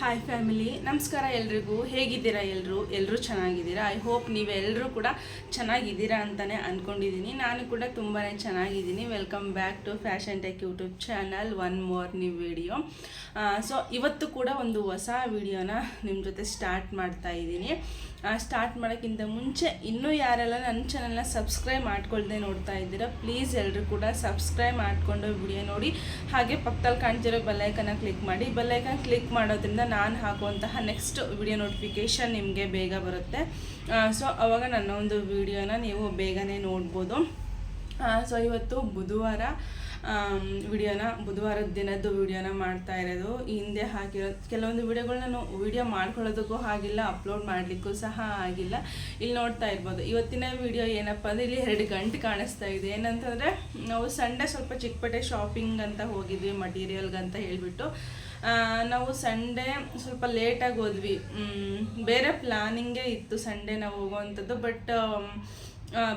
Hi family ನಮಸ್ಕಾರ ಎಲ್ರಿಗೂ. ಹೇಗಿದ್ದೀರಾ ಎಲ್ಲರೂ ಎಲ್ಲರೂ ಚೆನ್ನಾಗಿದ್ದೀರಾ? ಐ ಹೋಪ್ ನೀವೆಲ್ಲರೂ ಕೂಡ ಚೆನ್ನಾಗಿದ್ದೀರಾ ಅಂತಲೇ ಅಂದ್ಕೊಂಡಿದ್ದೀನಿ ನಾನು ಕೂಡ ತುಂಬಾ ಚೆನ್ನಾಗಿದ್ದೀನಿ. Welcome back to fashion tech YouTube channel one more new video so ಇವತ್ತು ಕೂಡ ಒಂದು ಹೊಸ ವಿಡಿಯೋನ ನಿಮ್ಮ ಜೊತೆ ಸ್ಟಾರ್ಟ್ ಮಾಡ್ತಾ ಇದ್ದೀನಿ. ಸ್ಟಾರ್ಟ್ ಮಾಡೋಕ್ಕಿಂತ ಮುಂಚೆ ಇನ್ನೂ ಯಾರೆಲ್ಲ ನನ್ನ ಚಾನಲ್ನ ಸಬ್ಸ್ಕ್ರೈಬ್ ಮಾಡ್ಕೊಳ್ದೆ ನೋಡ್ತಾ ಇದ್ದೀರಾ ಪ್ಲೀಸ್ ಎಲ್ಲರೂ ಕೂಡ ಸಬ್ಸ್ಕ್ರೈಬ್ ಮಾಡಿಕೊಂಡು ವಿಡಿಯೋ ನೋಡಿ. ಹಾಗೆ ಪಕ್ಕದಲ್ಲಿ ಕಾಣ್ತಿರೋ ಬೆಲ್ಲೈಕನ್ನ ಕ್ಲಿಕ್ ಮಾಡಿ. ಬೆಲ್ಲೈಕನ್ ಕ್ಲಿಕ್ ಮಾಡೋದ್ರಿಂದ ನಾನು ಹಾಕುವಂತಹ ನೆಕ್ಸ್ಟ್ ವಿಡಿಯೋ ನೋಟಿಫಿಕೇಷನ್ ನಿಮಗೆ ಬೇಗ ಬರುತ್ತೆ. ಸೊ ಅವಾಗ ನನ್ನ ಒಂದು ವಿಡಿಯೋನ ನೀವು ಬೇಗನೆ ನೋಡ್ಬೋದು. ಸೊ ಇವತ್ತು ಬುಧವಾರ ವಿಡಿಯೋನ ಬುಧವಾರದ ದಿನದ್ದು ವಿಡಿಯೋನ ಮಾಡ್ತಾ ಇರೋದು. ಹಿಂದೆ ಹಾಕಿರೋ ಕೆಲವೊಂದು ವಿಡಿಯೋಗಳನ್ನ ನಾನು ವಿಡಿಯೋ ಮಾಡ್ಕೊಳ್ಳೋದಕ್ಕೂ ಆಗಿಲ್ಲ ಅಪ್ಲೋಡ್ ಮಾಡಲಿಕ್ಕೂ ಸಹ ಆಗಿಲ್ಲ ಇಲ್ಲಿ ನೋಡ್ತಾ ಇರ್ಬೋದು. ಇವತ್ತಿನ ವಿಡಿಯೋ ಏನಪ್ಪ ಅಂದರೆ ಇಲ್ಲಿ ಎರಡು ಗಂಟೆ ಕಾಣಿಸ್ತಾ ಇದೆ. ಏನಂತಂದರೆ, ನಾವು ಸಂಡೇ ಸ್ವಲ್ಪ ಚಿಕ್ಕಪೇಟೆ ಶಾಪಿಂಗ್ ಅಂತ ಹೋಗಿದ್ವಿ ಮಟೀರಿಯಲ್ಗಂತ ಹೇಳಿಬಿಟ್ಟು. ನಾವು ಸಂಡೇ ಸ್ವಲ್ಪ ಲೇಟಾಗಿ ಹೋದ್ವಿ. ಬೇರೆ ಪ್ಲಾನಿಂಗೇ ಇತ್ತು ಸಂಡೇ ನಾವು ಹೋಗುವಂಥದ್ದು ಬಟ್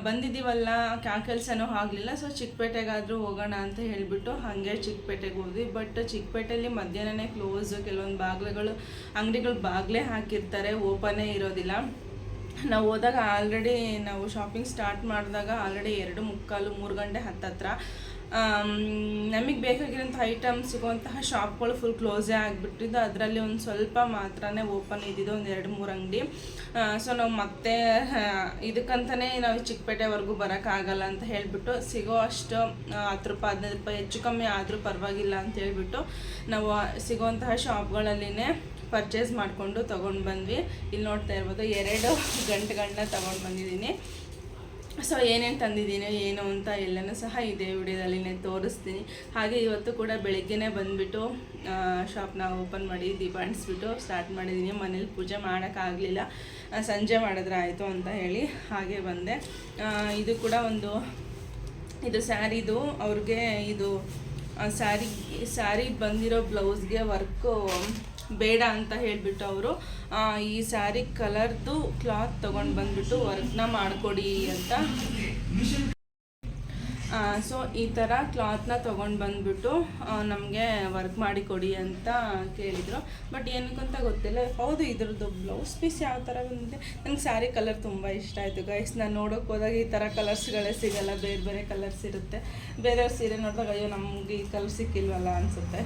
ಬಂದಿದ್ದೀವಲ್ಲ ಆ ಕೆಲಸನೂ ಆಗಲಿಲ್ಲ ಸೊ ಚಿಕ್ಕಪೇಟೆಗಾದರೂ ಹೋಗೋಣ ಅಂತ ಹೇಳಿಬಿಟ್ಟು ಹಾಗೆ ಚಿಕ್ಕಪೇಟೆಗೆ ಹೋದ್ವಿ. ಬಟ್ ಚಿಕ್ಕಪೇಟೆಯಲ್ಲಿ ಮಧ್ಯಾಹ್ನನೇ ಕ್ಲೋಸ್ ಕೆಲವೊಂದು ಬಾಗಿಲುಗಳು, ಅಂಗಡಿಗಳು ಬಾಗಿಲೇ ಹಾಕಿರ್ತಾರೆ ಓಪನೇ ಇರೋದಿಲ್ಲ. ನಾವು ಹೋದಾಗ ಆಲ್ರೆಡಿ ನಾವು ಶಾಪಿಂಗ್ ಸ್ಟಾರ್ಟ್ ಮಾಡಿದಾಗ ಆಲ್ರೆಡಿ ಎರಡು ಮುಕ್ಕಾಲು ಮೂರು ಗಂಟೆ ಹತ್ತತ್ರ. ನಮಗೆ ಬೇಕಾಗಿರೋಂಥ ಐಟಮ್ಸ್ ಸಿಗುವಂತಹ ಶಾಪ್ಗಳು ಫುಲ್ ಕ್ಲೋಸೇ ಆಗಿಬಿಟ್ಟಿದ್ದು. ಅದರಲ್ಲಿ ಒಂದು ಸ್ವಲ್ಪ ಮಾತ್ರನೇ ಓಪನ್ ಇದ್ದಿದ್ದು, ಒಂದು ಎರಡು ಮೂರು ಅಂಗಡಿ. ಸೊ ನಾವು ಮತ್ತೆ ಇದಕ್ಕಂತಲೇ ನಾವು ಚಿಕ್ಕಪೇಟೆವರೆಗೂ ಬರೋಕ್ಕಾಗಲ್ಲ ಅಂತ ಹೇಳಿಬಿಟ್ಟು, ಸಿಗೋ ಅಷ್ಟು ಹತ್ತು ರೂಪಾಯಿ, ಹದಿನೈದು ರೂಪಾಯಿ ಹೆಚ್ಚು ಕಮ್ಮಿ ಆದರೂ ಪರವಾಗಿಲ್ಲ ಅಂತ ಹೇಳಿಬಿಟ್ಟು, ನಾವು ಸಿಗುವಂತಹ ಶಾಪ್ಗಳಲ್ಲಿನೇ ಪರ್ಚೇಸ್ ಮಾಡಿಕೊಂಡು ತೊಗೊಂಡು ಬಂದ್ವಿ. ಇಲ್ಲಿ ನೋಡ್ತಾ ಇರ್ಬೋದು, ಎರಡು ಗಂಟೆಗಳನ್ನ ತೊಗೊಂಡು ಬಂದಿದ್ದೀನಿ. ಸೊ ಏನೇನು ತಂದಿದ್ದೀನಿ, ಏನು ಅಂತ ಎಲ್ಲನೂ ಸಹ ಇದೇ ವಿಡಿಯೋದಲ್ಲಿನೇ ತೋರಿಸ್ತೀನಿ. ಹಾಗೆ ಇವತ್ತು ಕೂಡ ಬೆಳಗ್ಗೆನೇ ಬಂದುಬಿಟ್ಟು ಶಾಪ್ನ ಓಪನ್ ಮಾಡಿ ದೀಪ ಅಂಟಿಸ್ಬಿಟ್ಟು ಸ್ಟಾರ್ಟ್ ಮಾಡಿದ್ದೀನಿ. ಮನೇಲಿ ಪೂಜೆ ಮಾಡೋಕ್ಕಾಗಲಿಲ್ಲ. ಸಂಜೆ ಮಾಡಿದ್ರೆ ಆಯಿತು ಅಂತ ಹೇಳಿ ಹಾಗೆ ಬಂದೆ. ಇದು ಕೂಡ ಒಂದು, ಇದು ಸ್ಯಾರಿದು, ಅವ್ರಿಗೆ ಇದು ಸ್ಯಾರಿ ಸ್ಯಾರಿ ಬಂದಿರೋ ಬ್ಲೌಸ್ಗೆ ವರ್ಕು ಬೇಡ ಅಂತ ಹೇಳಿಬಿಟ್ಟು ಅವರು ಈ ಸ್ಯಾರಿ ಕಲರ್ದು ಕ್ಲಾತ್ ತೊಗೊಂಡು ಬಂದ್ಬಿಟ್ಟು ವರ್ಕ್ನ ಮಾಡಿಕೊಡಿ ಅಂತ. ಸೊ ಈ ಥರ ಕ್ಲಾತ್ನ ತೊಗೊಂಡು ಬಂದ್ಬಿಟ್ಟು ನಮಗೆ ವರ್ಕ್ ಮಾಡಿ ಕೊಡಿ ಅಂತ ಕೇಳಿದರು. ಬಟ್ ಏನಕ್ಕಂತ ಗೊತ್ತಿಲ್ಲ. ಹೌದು, ಇದ್ರದ್ದು ಬ್ಲೌಸ್ ಪೀಸ್ ಯಾವ ಥರ ಬಂದಿದೆ. ನಂಗೆ ಸ್ಯಾರಿ ಕಲರ್ ತುಂಬ ಇಷ್ಟ ಆಯಿತು ಗೈಸ್ ನಾನು ನೋಡೋಕೆ ಹೋದಾಗ ಈ ಥರ ಕಲರ್ಸ್ಗಳೇ ಸಿಗಲ್ಲ. ಬೇರೆ ಬೇರೆ ಕಲರ್ಸ್ ಇರುತ್ತೆ. ಬೇರೆಯವ್ರ ಸೀರೆ ನೋಡಿದಾಗ, ಅಯ್ಯೋ, ನಮಗೆ ಈ ಕಲರ್ ಸಿಕ್ಕಿಲ್ವಲ್ಲ ಅನಿಸುತ್ತೆ.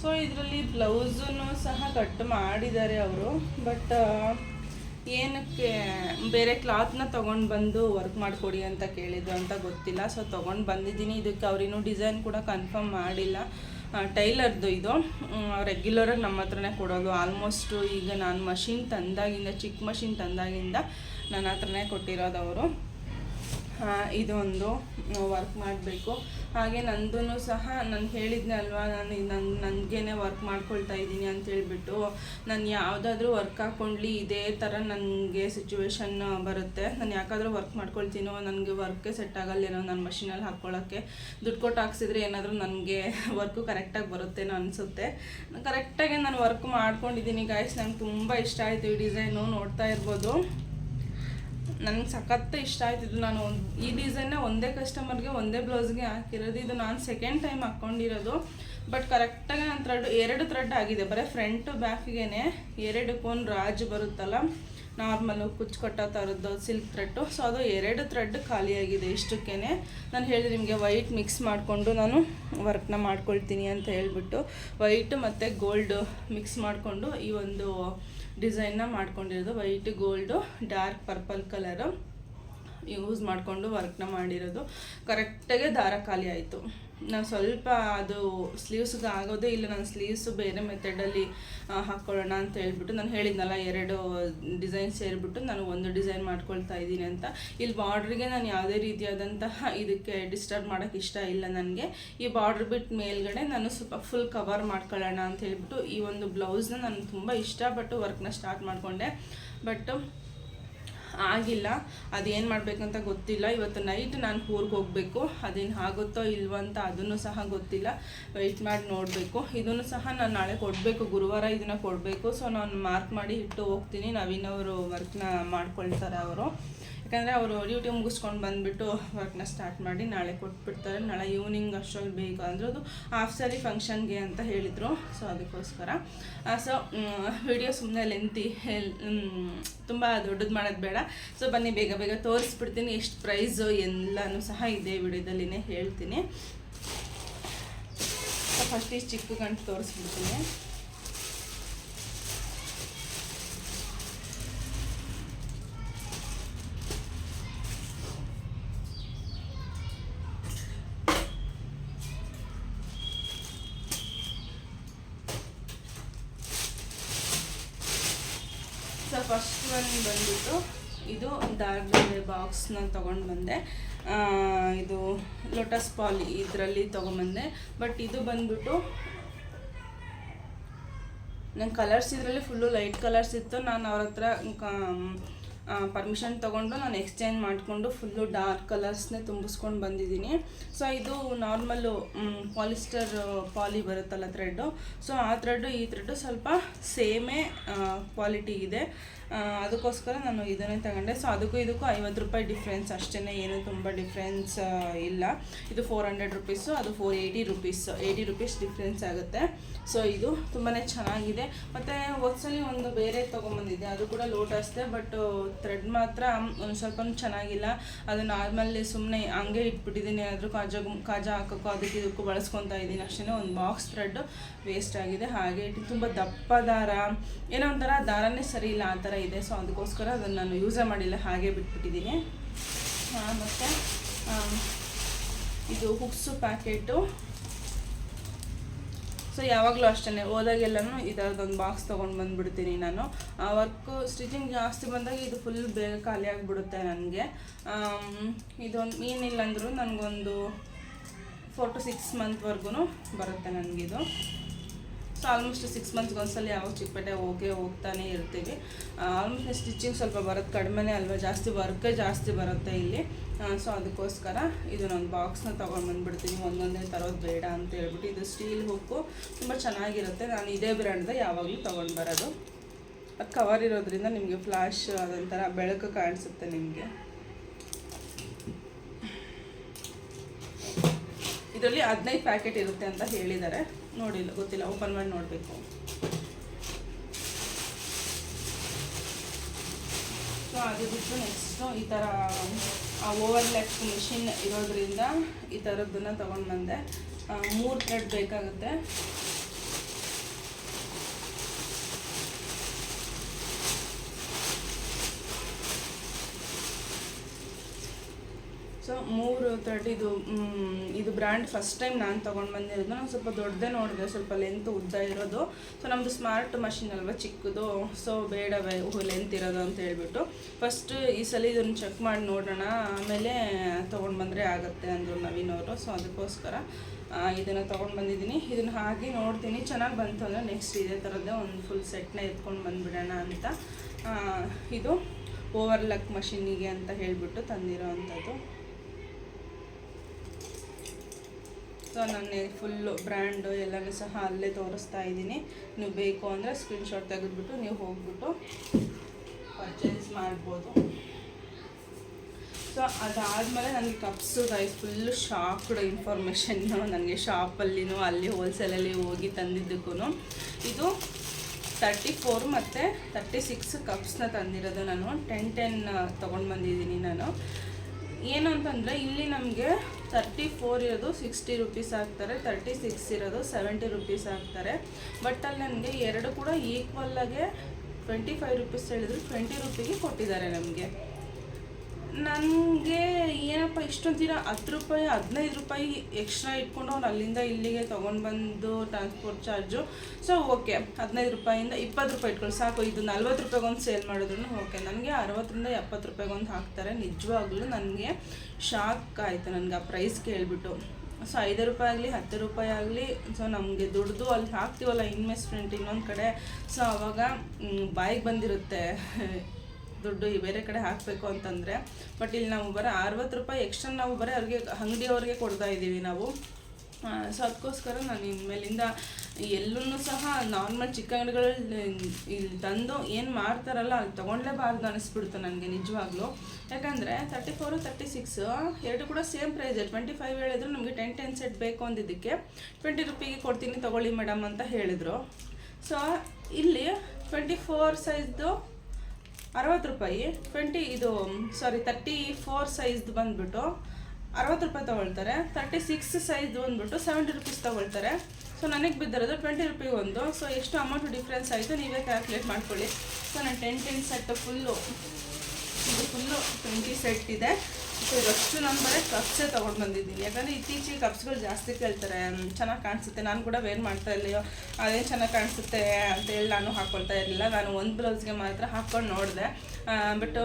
ಸೊ ಇದರಲ್ಲಿ ಬ್ಲೌಸನ್ನು ಸಹ ಕಟ್ ಮಾಡಿದ್ದಾರೆ ಅವರು. ಬಟ್ ಏನಕ್ಕೆ ಬೇರೆ ಕ್ಲಾತ್ನ ತೊಗೊಂಡು ಬಂದು ವರ್ಕ್ ಮಾಡಿಕೊಡಿ ಅಂತ ಕೇಳಿದ್ರು ಅಂತ ಗೊತ್ತಿಲ್ಲ. ಸೊ ತೊಗೊಂಡು ಬಂದಿದ್ದೀನಿ. ಇದಕ್ಕೆ ಅವ್ರಿನ್ನೂ ಡಿಸೈನ್ ಕೂಡ ಕನ್ಫರ್ಮ್ ಮಾಡಿಲ್ಲ. ಟೈಲರ್ದು ಇದು. ರೆಗ್ಯುಲರಾಗಿ ನಮ್ಮ ಹತ್ರನೇ ಕೊಡೋದು. ಆಲ್ಮೋಸ್ಟು ಈಗ ನಾನು ಮಷಿನ್ ತಂದಾಗಿಂದ ಚಿಕ್ಕ ಮಷಿನ್ ತಂದಾಗಿಂದ ನನ್ನ ಹತ್ರನೇ ಕೊಟ್ಟಿರೋದು ಅವರು. ಇದೊಂದು ವರ್ಕ್ ಮಾಡಬೇಕು. ಹಾಗೆ ನಂದು ಸಹ ನಾನು ಹೇಳಿದ್ನೆ ಅಲ್ವಾ, ನಾನು ನನ್ನ ನನಗೇನೆ ವರ್ಕ್ ಮಾಡ್ಕೊಳ್ತಾ ಇದ್ದೀನಿ ಅಂತ ಹೇಳಿಬಿಟ್ಟು, ನಾನು ಯಾವುದಾದ್ರೂ ವರ್ಕ್ ಹಾಕ್ಕೊಂಡ್ಲಿ ಇದೇ ಥರ ನನಗೆ ಸಿಚುವೇಶನ್ ಬರುತ್ತೆ. ನಾನು ಯಾಕಾದರೂ ವರ್ಕ್ ಮಾಡ್ಕೊಳ್ತೀನೋ, ನನಗೆ ವರ್ಕೇ ಸೆಟ್ ಆಗಲ್ಲೇನೋ ನನ್ನ ಮಷಿನಲ್ಲಿ ಹಾಕ್ಕೊಳ್ಳೋಕ್ಕೆ ದುಡ್ಡು ಕೊಟ್ಟು ಹಾಕ್ಸಿದ್ರೆ ಏನಾದರೂ ನನಗೆ ವರ್ಕು ಕರೆಕ್ಟಾಗಿ ಬರುತ್ತೇನೋ ಅನಿಸುತ್ತೆ. ಕರೆಕ್ಟಾಗಿ ನಾನು ವರ್ಕ್ ಮಾಡ್ಕೊಂಡಿದ್ದೀನಿ ಗಾಯ್ಸ್ ನಂಗೆ ತುಂಬ ಇಷ್ಟ ಆಯಿತು ಈ ಡಿಸೈನು ನೋಡ್ತಾ ಇರ್ಬೋದು. ನನಗೆ ಸಖತ್ ಇಷ್ಟ ಆಯ್ತಿದ್ದು ನಾನು ಒಂದು ಈ ಡಿಸೈನ್ನ ಒಂದೇ ಕಸ್ಟಮರ್ಗೆ ಒಂದೇ ಬ್ಲೌಸ್ಗೆ ಹಾಕಿರೋದು. ಇದು ನಾನು ಸೆಕೆಂಡ್ ಟೈಮ್ ಹಾಕ್ಕೊಂಡಿರೋದು ಬಟ್ ಕರೆಕ್ಟಾಗಿ ನಾನು ಥ್ರೆಡ್ ಎರಡು ಥ್ರೆಡ್ ಆಗಿದೆ. ಬರೀ ಫ್ರಂಟು ಬ್ಯಾಕಿಗೆ ಎರಡು ಕೋನ್ ರಾಜ್ ಬರುತ್ತಲ್ಲ. ನಾರ್ಮಲು ಕುಚ್ಚು ಕಟ್ಟೋ ಥರದ್ದು ಸಿಲ್ಕ್ ಥ್ರೆಡ್ಡು ಸೊ ಅದು ಎರಡು ಥ್ರೆಡ್ ಖಾಲಿಯಾಗಿದೆ ಇಷ್ಟಕ್ಕೇ ನಾನು ಹೇಳಿದೆ ನಿಮಗೆ ವೈಟ್ ಮಿಕ್ಸ್ ಮಾಡಿಕೊಂಡು ನಾನು ವರ್ಕ್ನ ಮಾಡ್ಕೊಳ್ತೀನಿ ಅಂತ ಹೇಳಿಬಿಟ್ಟು. ವೈಟ್ ಮತ್ತು ಗೋಲ್ಡ್ ಮಿಕ್ಸ್ ಮಾಡಿಕೊಂಡು ಈ ಒಂದು ಡಿಸೈನ್ನ ಮಾಡ್ಕೊಂಡಿರೋದು. White gold dark purple colour use ಮಾಡಿಕೊಂಡು ವರ್ಕ್ನ ಮಾಡಿರೋದು. ಕರೆಕ್ಟಾಗೆ ದಾರ ಖಾಲಿ ಆಯಿತು. ನಾವು ಸ್ವಲ್ಪ ಅದು ಸ್ಲೀವ್ಸ್ಗೆ ಆಗೋದೇ ಇಲ್ಲ, ನಾನು ಸ್ಲೀವ್ಸು ಬೇರೆ ಮೆಥಡಲ್ಲಿ ಹಾಕ್ಕೊಳ್ಳೋಣ ಅಂತ ಹೇಳ್ಬಿಟ್ಟು ನಾನು ಹೇಳಿದ್ನಲ್ಲ ಎರಡು ಡಿಸೈನ್ ಸೇರಿಬಿಟ್ಟು ನಾನು ಒಂದು ಡಿಸೈನ್ ಮಾಡ್ಕೊಳ್ತಾ ಇದ್ದೀನಿ ಅಂತ. ಇಲ್ಲಿ ಬಾರ್ಡ್ರಿಗೆ ನಾನು ಯಾವುದೇ ರೀತಿಯಾದಂತಹ ಇದಕ್ಕೆ ಡಿಸ್ಟರ್ಬ್ ಮಾಡೋಕ್ಕೆ ಇಷ್ಟ ಇಲ್ಲ ನನಗೆ. ಈ ಬಾರ್ಡ್ರ್ ಬಿಟ್ಟು ಮೇಲ್ಗಡೆ ನಾನು ಸ್ವಲ್ಪ ಫುಲ್ ಕವರ್ ಮಾಡ್ಕೊಳ್ಳೋಣ ಅಂತ ಹೇಳ್ಬಿಟ್ಟು ಈ ಒಂದು ಬ್ಲೌಸ್ನ ನಾನು ತುಂಬ ಇಷ್ಟಪಟ್ಟು ವರ್ಕ್ನ ಸ್ಟಾರ್ಟ್ ಮಾಡಿಕೊಂಡೆ. ಬಟ್ ಆಗಿಲ್ಲ. ಅದೇನು ಮಾಡಬೇಕಂತ ಗೊತ್ತಿಲ್ಲ. ಇವತ್ತು ನೈಟ್ ನಾನು ಊರಿಗೆ ಹೋಗಬೇಕು. ಅದೇನು ಆಗುತ್ತೋ ಇಲ್ವೋ ಅಂತ ಅದನ್ನು ಸಹ ಗೊತ್ತಿಲ್ಲ. ವೆಯ್ಟ್ ಮಾಡಿ ನೋಡಬೇಕು. ಇದನ್ನು ಸಹ ನಾನು ನಾಳೆ ಕೊಡಬೇಕು. ಗುರುವಾರ ಇದನ್ನು ಕೊಡಬೇಕು. ಸೊ ನಾನು ಮಾರ್ಕ್ ಮಾಡಿ ಇಟ್ಟು ಹೋಗ್ತೀನಿ. ನವೀನವರು ವರ್ಕ್ನ ಮಾಡ್ಕೊಳ್ತಾರೆ ಅವರು. ಯಾಕಂದರೆ ಅವರು ಡ್ಯೂಟಿ ಮುಗಿಸ್ಕೊಂಡು ಬಂದುಬಿಟ್ಟು ವರ್ಕ್ನ ಸ್ಟಾರ್ಟ್ ಮಾಡಿ ನಾಳೆ ಕೊಟ್ಬಿಡ್ತಾರೆ. ನಾಳೆ ಈವ್ನಿಂಗ್ ಅಷ್ಟರಲ್ಲಿ ಬೇಕು ಅಂದರೆ ಅದು ಹಾಫ್ ಸಾರಿ ಫಂಕ್ಷನ್ಗೆ ಅಂತ ಹೇಳಿದರು. ಸೊ ಅದಕ್ಕೋಸ್ಕರ. ಸೊ ವಿಡಿಯೋ ಸುಮ್ಮನೆ ಲೆಂತಿ ತುಂಬ ದೊಡ್ಡದು ಮಾಡೋದು ಬೇಡ. ಸೊ ಬನ್ನಿ, ಬೇಗ ಬೇಗ ತೋರಿಸ್ಬಿಡ್ತೀನಿ. ಎಷ್ಟು ಪ್ರೈಸು ಎಲ್ಲನೂ ಸಹ ಇದೆ ವಿಡಿಯೋದಲ್ಲಿನೇ ಹೇಳ್ತೀನಿ. ಫಸ್ಟ್ ಇಷ್ಟು ಚಿಕ್ಕ ಗಂಟು ತೋರಿಸ್ಬಿಡ್ತೀನಿ. ತೊಗೊಂಡು ಬಂದೆ. ಇದು ಲೋಟಸ್ ಪಾಲಿ ಇದರಲ್ಲಿ ತೊಗೊಂಬಂದೆ ಬಟ್ ಇದು ಬಂದ್ಬಿಟ್ಟು ನಂಗೆ ಕಲರ್ಸ್ ಇದರಲ್ಲಿ ಫುಲ್ಲು ಲೈಟ್ ಕಲರ್ಸ್ ಇತ್ತು. ನಾನು ಅವ್ರ ಹತ್ರ ಪರ್ಮಿಷನ್ ತೊಗೊಂಡು ನಾನು ಎಕ್ಸ್ಚೇಂಜ್ ಮಾಡಿಕೊಂಡು ಫುಲ್ಲು ಡಾರ್ಕ್ ಕಲರ್ಸ್ನೇ ತುಂಬಿಸ್ಕೊಂಡು ಬಂದಿದ್ದೀನಿ. ಸೊ ಇದು ನಾರ್ಮಲ್ಲು ಪಾಲಿಸ್ಟರ್ ಪಾಲಿ ಬರುತ್ತಲ್ಲ ಥ್ರೆಡ್ಡು ಸೊ ಆ ಥ್ರೆಡ್ಡು ಈ ಥ್ರೆಡ್ಡು ಸ್ವಲ್ಪ ಸೇಮೇ ಕ್ವಾಲಿಟಿ ಇದೆ. ಅದಕ್ಕೋಸ್ಕರ ನಾನು ಇದನ್ನೇ ತಗೊಂಡೆ. ಸೊ ಅದಕ್ಕೂ ಇದಕ್ಕೂ ಐವತ್ತು ರೂಪಾಯಿ ಡಿಫ್ರೆನ್ಸ್ ಅಷ್ಟೇ ಏನು ತುಂಬ ಡಿಫ್ರೆನ್ಸ್ ಇಲ್ಲ. ಇದು ಫೋರ್ ಹಂಡ್ರೆಡ್ ರುಪೀಸು ಅದು four eighty rupees eighty rupees difference ಆಗುತ್ತೆ. ಸೊ ಇದು ತುಂಬಾ ಚೆನ್ನಾಗಿದೆ. ಮತ್ತು ಹೊಸಲಿ ಒಂದು ಬೇರೆ ತೊಗೊಂಬಂದಿದೆ ಅದು ಕೂಡ ಲೋಟ್ ಲೋಟಸ್ದೆ ಬಟ್ ಥ್ರೆಡ್ ಮಾತ್ರ ಒಂದು ಸ್ವಲ್ಪ ಚೆನ್ನಾಗಿಲ್ಲ. ಅದು ನಾರ್ಮಲ್ಲಿ ಸುಮ್ಮನೆ ಹಂಗೆ ಇಟ್ಬಿಟ್ಟಿದ್ದೀನಿ. ಏನಾದರೂ ಕಾಜಾ ಕಾಜಾ ಹಾಕೋಕ್ಕೋ ಅದಕ್ಕೆ ಇದಕ್ಕೂ ಬಳಸ್ಕೊತಾ ಇದ್ದೀನಿ. ಅಷ್ಟೇ ಒಂದು ಬಾಕ್ಸ್ ಥ್ರೆಡ್ ವೇಸ್ಟ್ ಆಗಿದೆ. ಹಾಗೆ ಇಟ್ಟು ತುಂಬ ದಪ್ಪ ದಾರ. ಏನೋ ಒಂಥರ ದಾರನೇ ಸರಿ ಇಲ್ಲ ಆ ಥರ ಇದೆ. ಸೊ ಅದಕ್ಕೋಸ್ಕರ ಅದನ್ನು ನಾನು ಯೂಸೇ ಮಾಡಿಲ್ಲ. ಹಾಗೆ ಬಿಟ್ಬಿಟ್ಟಿದ್ದೀನಿ. ಮತ್ತು ಇದು ಹುಕ್ಸು ಪ್ಯಾಕೆಟು ಸೊ ಯಾವಾಗಲೂ ಅಷ್ಟೇ ಹೋದಾಗೆಲ್ಲನೂ ಈ ಬಾಕ್ಸ್ ತೊಗೊಂಡು ಬಂದುಬಿಡ್ತೀನಿ ನಾನು. ವರ್ಕು ಸ್ಟಿಚಿಂಗ್ ಜಾಸ್ತಿ ಬಂದಾಗ ಇದು ಫುಲ್ ಬೇಗ ಖಾಲಿ ಆಗಿಬಿಡುತ್ತೆ ನನಗೆ. ಇದೊಂದು ಏನಿಲ್ಲ ಅಂದರೂ ನನಗೊಂದು ಫೋರ್ ಟು ಸಿಕ್ಸ್ ಮಂತ್ವರೆಗೂ ಬರುತ್ತೆ ನನಗಿದು. ಸೊ ಆಲ್ಮೋಸ್ಟ್ ಸಿಕ್ಸ್ ಮಂತ್ಸ್ಗೆ ಒಂದ್ಸಲ ಯಾವಾಗ ಚಿಕ್ಕಪೇಟೆ ಹೋಗೇ ಹೋಗ್ತಾನೆ ಇರ್ತೀವಿ. ಆಲ್ಮೋಸ್ಟ್ ಸ್ಟಿಚಿಂಗ್ ಸ್ವಲ್ಪ ಬರೋದು ಕಡಿಮೆನೇ ಅಲ್ವಾ? ಜಾಸ್ತಿ ವರ್ಕೇ ಜಾಸ್ತಿ ಬರುತ್ತೆ ಇಲ್ಲಿ. ಸೊ ಅದಕ್ಕೋಸ್ಕರ ಇದನ್ನೊಂದು ಬಾಕ್ಸ್ನ ತೊಗೊಂಡು ಬಂದುಬಿಡ್ತೀನಿ. ಒಂದೊಂದೇ ತರೋದು ಬೇಡ ಅಂತ ಹೇಳ್ಬಿಟ್ಟು ಇದು ಸ್ಟೀಲ್ ಹುಕ್ಕು ತುಂಬ ಚೆನ್ನಾಗಿರುತ್ತೆ. ನಾನು ಇದೇ ಬ್ರ್ಯಾಂಡ್ದ ಯಾವಾಗಲೂ ತೊಗೊಂಡು ಬರೋದು. ಅದು ಕವರ್ ಇರೋದ್ರಿಂದ ನಿಮಗೆ ಫ್ಲಾಶ್ ಅದೊಂಥರ ಬೆಳಕು ಕಾಣಿಸುತ್ತೆ ನಿಮಗೆ. ಇದರಲ್ಲಿ ಹದಿನೈದು ಪ್ಯಾಕೆಟ್ ಇರುತ್ತೆ ಅಂತ ಹೇಳಿದ್ದಾರೆ. ನೋಡಿಲ್ಲ, ಗೊತ್ತಿಲ್ಲ ಓಪನ್ ಮಾಡಿ ನೋಡಬೇಕು. ಸೊ ಅದು ಬಿಟ್ಟು ನೆಕ್ಸ್ಟು ಈ ಥರ ಓವರ್ ಲೆಕ್ ಮಿಷಿನ್ ಇರೋದ್ರಿಂದ ಈ ಥರದ್ದನ್ನು ತೊಗೊಂಡು ಬಂದೆ. ಮೂರು ಥ್ರೆಡ್ ಬೇಕಾಗುತ್ತೆ. ಸೊ ಮೂರು ತರ್ಟಿದು ಇದು ಬ್ರ್ಯಾಂಡ್ ಫಸ್ಟ್ ಟೈಮ್ ನಾನು ತೊಗೊಂಡು ಬಂದಿರೋದು. ನಾನು ಸ್ವಲ್ಪ ದೊಡ್ಡದೇ ನೋಡಿದೆ, ಸ್ವಲ್ಪ ಲೆಂತ್ ಉದ್ದ ಇರೋದು. ಸೊ ನಮ್ಮದು ಸ್ಮಾರ್ಟ್ ಮಷಿನ್ ಅಲ್ವಾ ಚಿಕ್ಕದು. ಸೊ ಬೇಡವೇ ಲೆಂತ್ ಇರೋದು ಅಂತ ಹೇಳ್ಬಿಟ್ಟು. ಫಸ್ಟ್ ಈ ಸಲ ಇದನ್ನು ಚೆಕ್ ಮಾಡಿ ನೋಡೋಣ. ಆಮೇಲೆ ತೊಗೊಂಡು ಬಂದರೆ ಆಗುತ್ತೆ ಅಂದರು ಅವರು. ಸೊ ಅದಕ್ಕೋಸ್ಕರ ಇದನ್ನು ತೊಗೊಂಡು ಬಂದಿದ್ದೀನಿ. ಇದನ್ನು ಹಾಕಿ ನೋಡ್ತೀನಿ. ಚೆನ್ನಾಗಿ ಬಂತು ಅಂದರೆ ನೆಕ್ಸ್ಟ್ ಇದೇ ಥರದ್ದೇ ಒಂದು ಫುಲ್ ಸೆಟ್ನ ಎತ್ಕೊಂಡು ಬಂದುಬಿಡೋಣ ಅಂತ. ಇದು ಓವರ್ ಲಕ್ ಮಷೀನಿಗೆ ಅಂತ ಹೇಳಿಬಿಟ್ಟು ತಂದಿರೋ ಅಂಥದ್ದು. ಸೊ ನಾನು ಫುಲ್ಲು ಬ್ರ್ಯಾಂಡು ಎಲ್ಲನೂ ಸಹ ಅಲ್ಲೇ ತೋರಿಸ್ತಾ ಇದ್ದೀನಿ. ನೀವು ಬೇಕು ಅಂದರೆ ಸ್ಕ್ರೀನ್ಶಾಟ್ ತೆಗೆದುಬಿಟ್ಟು ನೀವು ಹೋಗ್ಬಿಟ್ಟು ಪರ್ಚೇಸ್ ಮಾಡ್ಬೋದು. ಸೊ ಅದಾದಮೇಲೆ ನನಗೆ ಕಪ್ಸು ಗೈಸ್ ಫುಲ್ಲು ಶಾಕ್ಡ್ ಇನ್ಫಾರ್ಮೇಷನ್ನು ನನಗೆ ಶಾಪಲ್ಲಿನೂ ಅಲ್ಲಿ ಹೋಲ್ಸೇಲಲ್ಲಿ ಹೋಗಿ ತಂದಿದ್ದಕ್ಕೂ ಇದು ತರ್ಟಿ ಫೋರ್ ಮತ್ತು ತರ್ಟಿ ಸಿಕ್ಸ್ ಕಪ್ಸ್ನ ತಂದಿರೋದು ನಾನು. ಟೆನ್ ಟೆನ್ ತೊಗೊಂಡು ಬಂದಿದ್ದೀನಿ ನಾನು. ಏನು ಅಂತಂದರೆ ಇಲ್ಲಿ ನಮಗೆ ತರ್ಟಿ ಫೋರ್ ಇರೋದು ಸಿಕ್ಸ್ಟಿ ರುಪೀಸ್ ಹಾಕ್ತಾರೆ ತರ್ಟಿ ಸಿಕ್ಸ್ ಇರೋದು ಸೆವೆಂಟಿ ರುಪೀಸ್ ಹಾಕ್ತಾರೆ ಬಟ್ ಅಲ್ಲಿ ನನಗೆ ಎರಡು ಕೂಡ ಈಕ್ವಲ್ಲಾಗೆ ಟ್ವೆಂಟಿ ಫೈವ್ ರುಪೀಸ್ ಹೇಳಿದ್ರು ಟ್ವೆಂಟಿ ರುಪಿಗೆ ಕೊಟ್ಟಿದ್ದಾರೆ ನಮಗೆ. ನನಗೆ ಏನಪ್ಪ ಇಷ್ಟೊಂದು ದಿನ ಹತ್ತು ರೂಪಾಯಿ, ಹದಿನೈದು ರೂಪಾಯಿ ಎಕ್ಸ್ಟ್ರಾ ಇಟ್ಕೊಂಡು ಅವ್ನು ಅಲ್ಲಿಂದ ಇಲ್ಲಿಗೆ ತೊಗೊಂಡು ಬಂದು ಟ್ರಾನ್ಸ್ಪೋರ್ಟ್ ಚಾರ್ಜು ಸೊ ಓಕೆ ಹದಿನೈದು ರೂಪಾಯಿಂದ ಇಪ್ಪತ್ತು ರೂಪಾಯಿ ಇಟ್ಕೊಂಡು ಸಾಕು. ಇದು ನಲ್ವತ್ತು ರೂಪಾಯಿಗೊಂದು ಸೇಲ್ ಮಾಡಿದ್ರು ಓಕೆ ನನಗೆ ಅರವತ್ತರಿಂದ ಎಪ್ಪತ್ತು ರೂಪಾಯಿಗೊಂದು ಹಾಕ್ತಾರೆ. ನಿಜವಾಗ್ಲೂ ನನಗೆ ಶಾಕ್ ಆಯಿತು ನನಗೆ ಆ ಪ್ರೈಸ್ ಕೇಳಿಬಿಟ್ಟು. ಸೊ ಐದು ರೂಪಾಯಿ ಆಗಲಿ, ಹತ್ತು ರೂಪಾಯಿ ಆಗಲಿ ಸೊ ನಮಗೆ ದುಡ್ದು ಅಲ್ಲಿ ಹಾಕ್ತೀವಲ್ಲ ಇನ್ವೆಸ್ಟ್ಮೆಂಟ್ ಇನ್ನೊಂದು ಕಡೆ. ಸೊ ಅವಾಗ ಬಾಯಿಗೆ ಬಂದಿರುತ್ತೆ. ದುಡ್ಡು ಬೇರೆ ಕಡೆ ಹಾಕಬೇಕು ಅಂತಂದರೆ ಬಟ್ ಇಲ್ಲಿ ನಾವು ಬರೋ ಅರವತ್ತು ರೂಪಾಯಿ ಎಕ್ಸ್ಟ್ರಾ ನಾವು ಬರೀ ಅವ್ರಿಗೆ ಅಂಗಡಿಯವ್ರಿಗೆ ಕೊಡ್ತಾ ಇದ್ದೀವಿ ನಾವು. ಸೊ ಅದಕ್ಕೋಸ್ಕರ ನಾನು ಇನ್ಮೇಲಿಂದ ಎಲ್ಲೂ ಸಹ ನಾರ್ಮಲ್ ಚಿಕ್ಕ ಅಂಗಡಿಗಳಲ್ಲಿ ಇಲ್ಲಿ ತಂದು ಏನು ಮಾಡ್ತಾರಲ್ಲ ಅಲ್ಲಿ ತೊಗೊಂಡ್ಲೇಬಾರ್ದು ಅನಿಸ್ಬಿಡ್ತು ನನಗೆ ನಿಜವಾಗ್ಲೂ. ಯಾಕಂದರೆ ತರ್ಟಿ ಫೋರು ತರ್ಟಿ ಸಿಕ್ಸು ಎರಡು ಕೂಡ ಸೇಮ್ ಪ್ರೈಸ್ ಟ್ವೆಂಟಿ ಫೈವ್ ಹೇಳಿದ್ರು ನಮಗೆ ಟೆನ್ ಟೆನ್ ಸೆಟ್ ಬೇಕು ಅಂದಿದ್ದಕ್ಕೆ. ಟ್ವೆಂಟಿ ರುಪಿಗೆ ಕೊಡ್ತೀನಿ ತಗೊಳ್ಳಿ ಮೇಡಮ್ ಅಂತ ಹೇಳಿದರು. ಸೊ ಇಲ್ಲಿ ಟ್ವೆಂಟಿ ಫೋರ್ ಸೈಜ್ದು ಅರವತ್ತು ರೂಪಾಯಿ. ಟ್ವೆಂಟಿ ಇದು ಸಾರಿ ತರ್ಟಿ ಫೋರ್ ಸೈಜ್ದು ಬಂದುಬಿಟ್ಟು ಅರವತ್ತು ರೂಪಾಯಿ ತೊಗೊಳ್ತಾರೆ. ತರ್ಟಿ ಸಿಕ್ಸ್ ಸೈಜ್ ಬಂದುಬಿಟ್ಟು ಸೆವೆಂಟಿ ರುಪೀಸ್ ತೊಗೊಳ್ತಾರೆ. ಸೊ ನನಗೆ ಬಿದ್ದಿರೋದು ಟ್ವೆಂಟಿ ರುಪಿ ಒಂದು. ಸೊ ಎಷ್ಟು ಅಮೌಂಟ್ ಡಿಫ್ರೆನ್ಸ್ ಆಯಿತು ನೀವೇ ಕ್ಯಾಲ್ಕುಲೇಟ್ ಮಾಡ್ಕೊಳ್ಳಿ. ಸೊ ನಾನು ಟೆನ್ ಟೆನ್ ಸೆಟ್ ಫುಲ್ಲು ಇದು ಫುಲ್ಲು ಟ್ವೆಂಟಿ ಸೆಟ್ ಇದೆ. ಇದಷ್ಟು ನಾನು ಬರೀ ಕಪ್ಸೇ ತೊಗೊಂಡು ಬಂದಿದ್ದೀನಿ. ಯಾಕಂದರೆ ಇತ್ತೀಚೆಗೆ ಕಪ್ಸ್ಗಳು ಜಾಸ್ತಿ ಕೇಳ್ತಾರೆ. ಚೆನ್ನಾಗಿ ಕಾಣಿಸುತ್ತೆ. ನಾನು ಕೂಡ ವೇರ್ ಮಾಡ್ತಾ ಇರಲಿಲ್ಲ. ಅದೇ ಚೆನ್ನಾಗಿ ಕಾಣಿಸುತ್ತೆ ಅಂತೇಳಿ ನಾನು ಹಾಕ್ಕೊಳ್ತಾ ಇರಲಿಲ್ಲ. ನಾನು ಒಂದು ಬ್ಲೌಸ್ಗೆ ಮಾತ್ರ ಹಾಕ್ಕೊಂಡು ನೋಡಿದೆ. ಬಟ್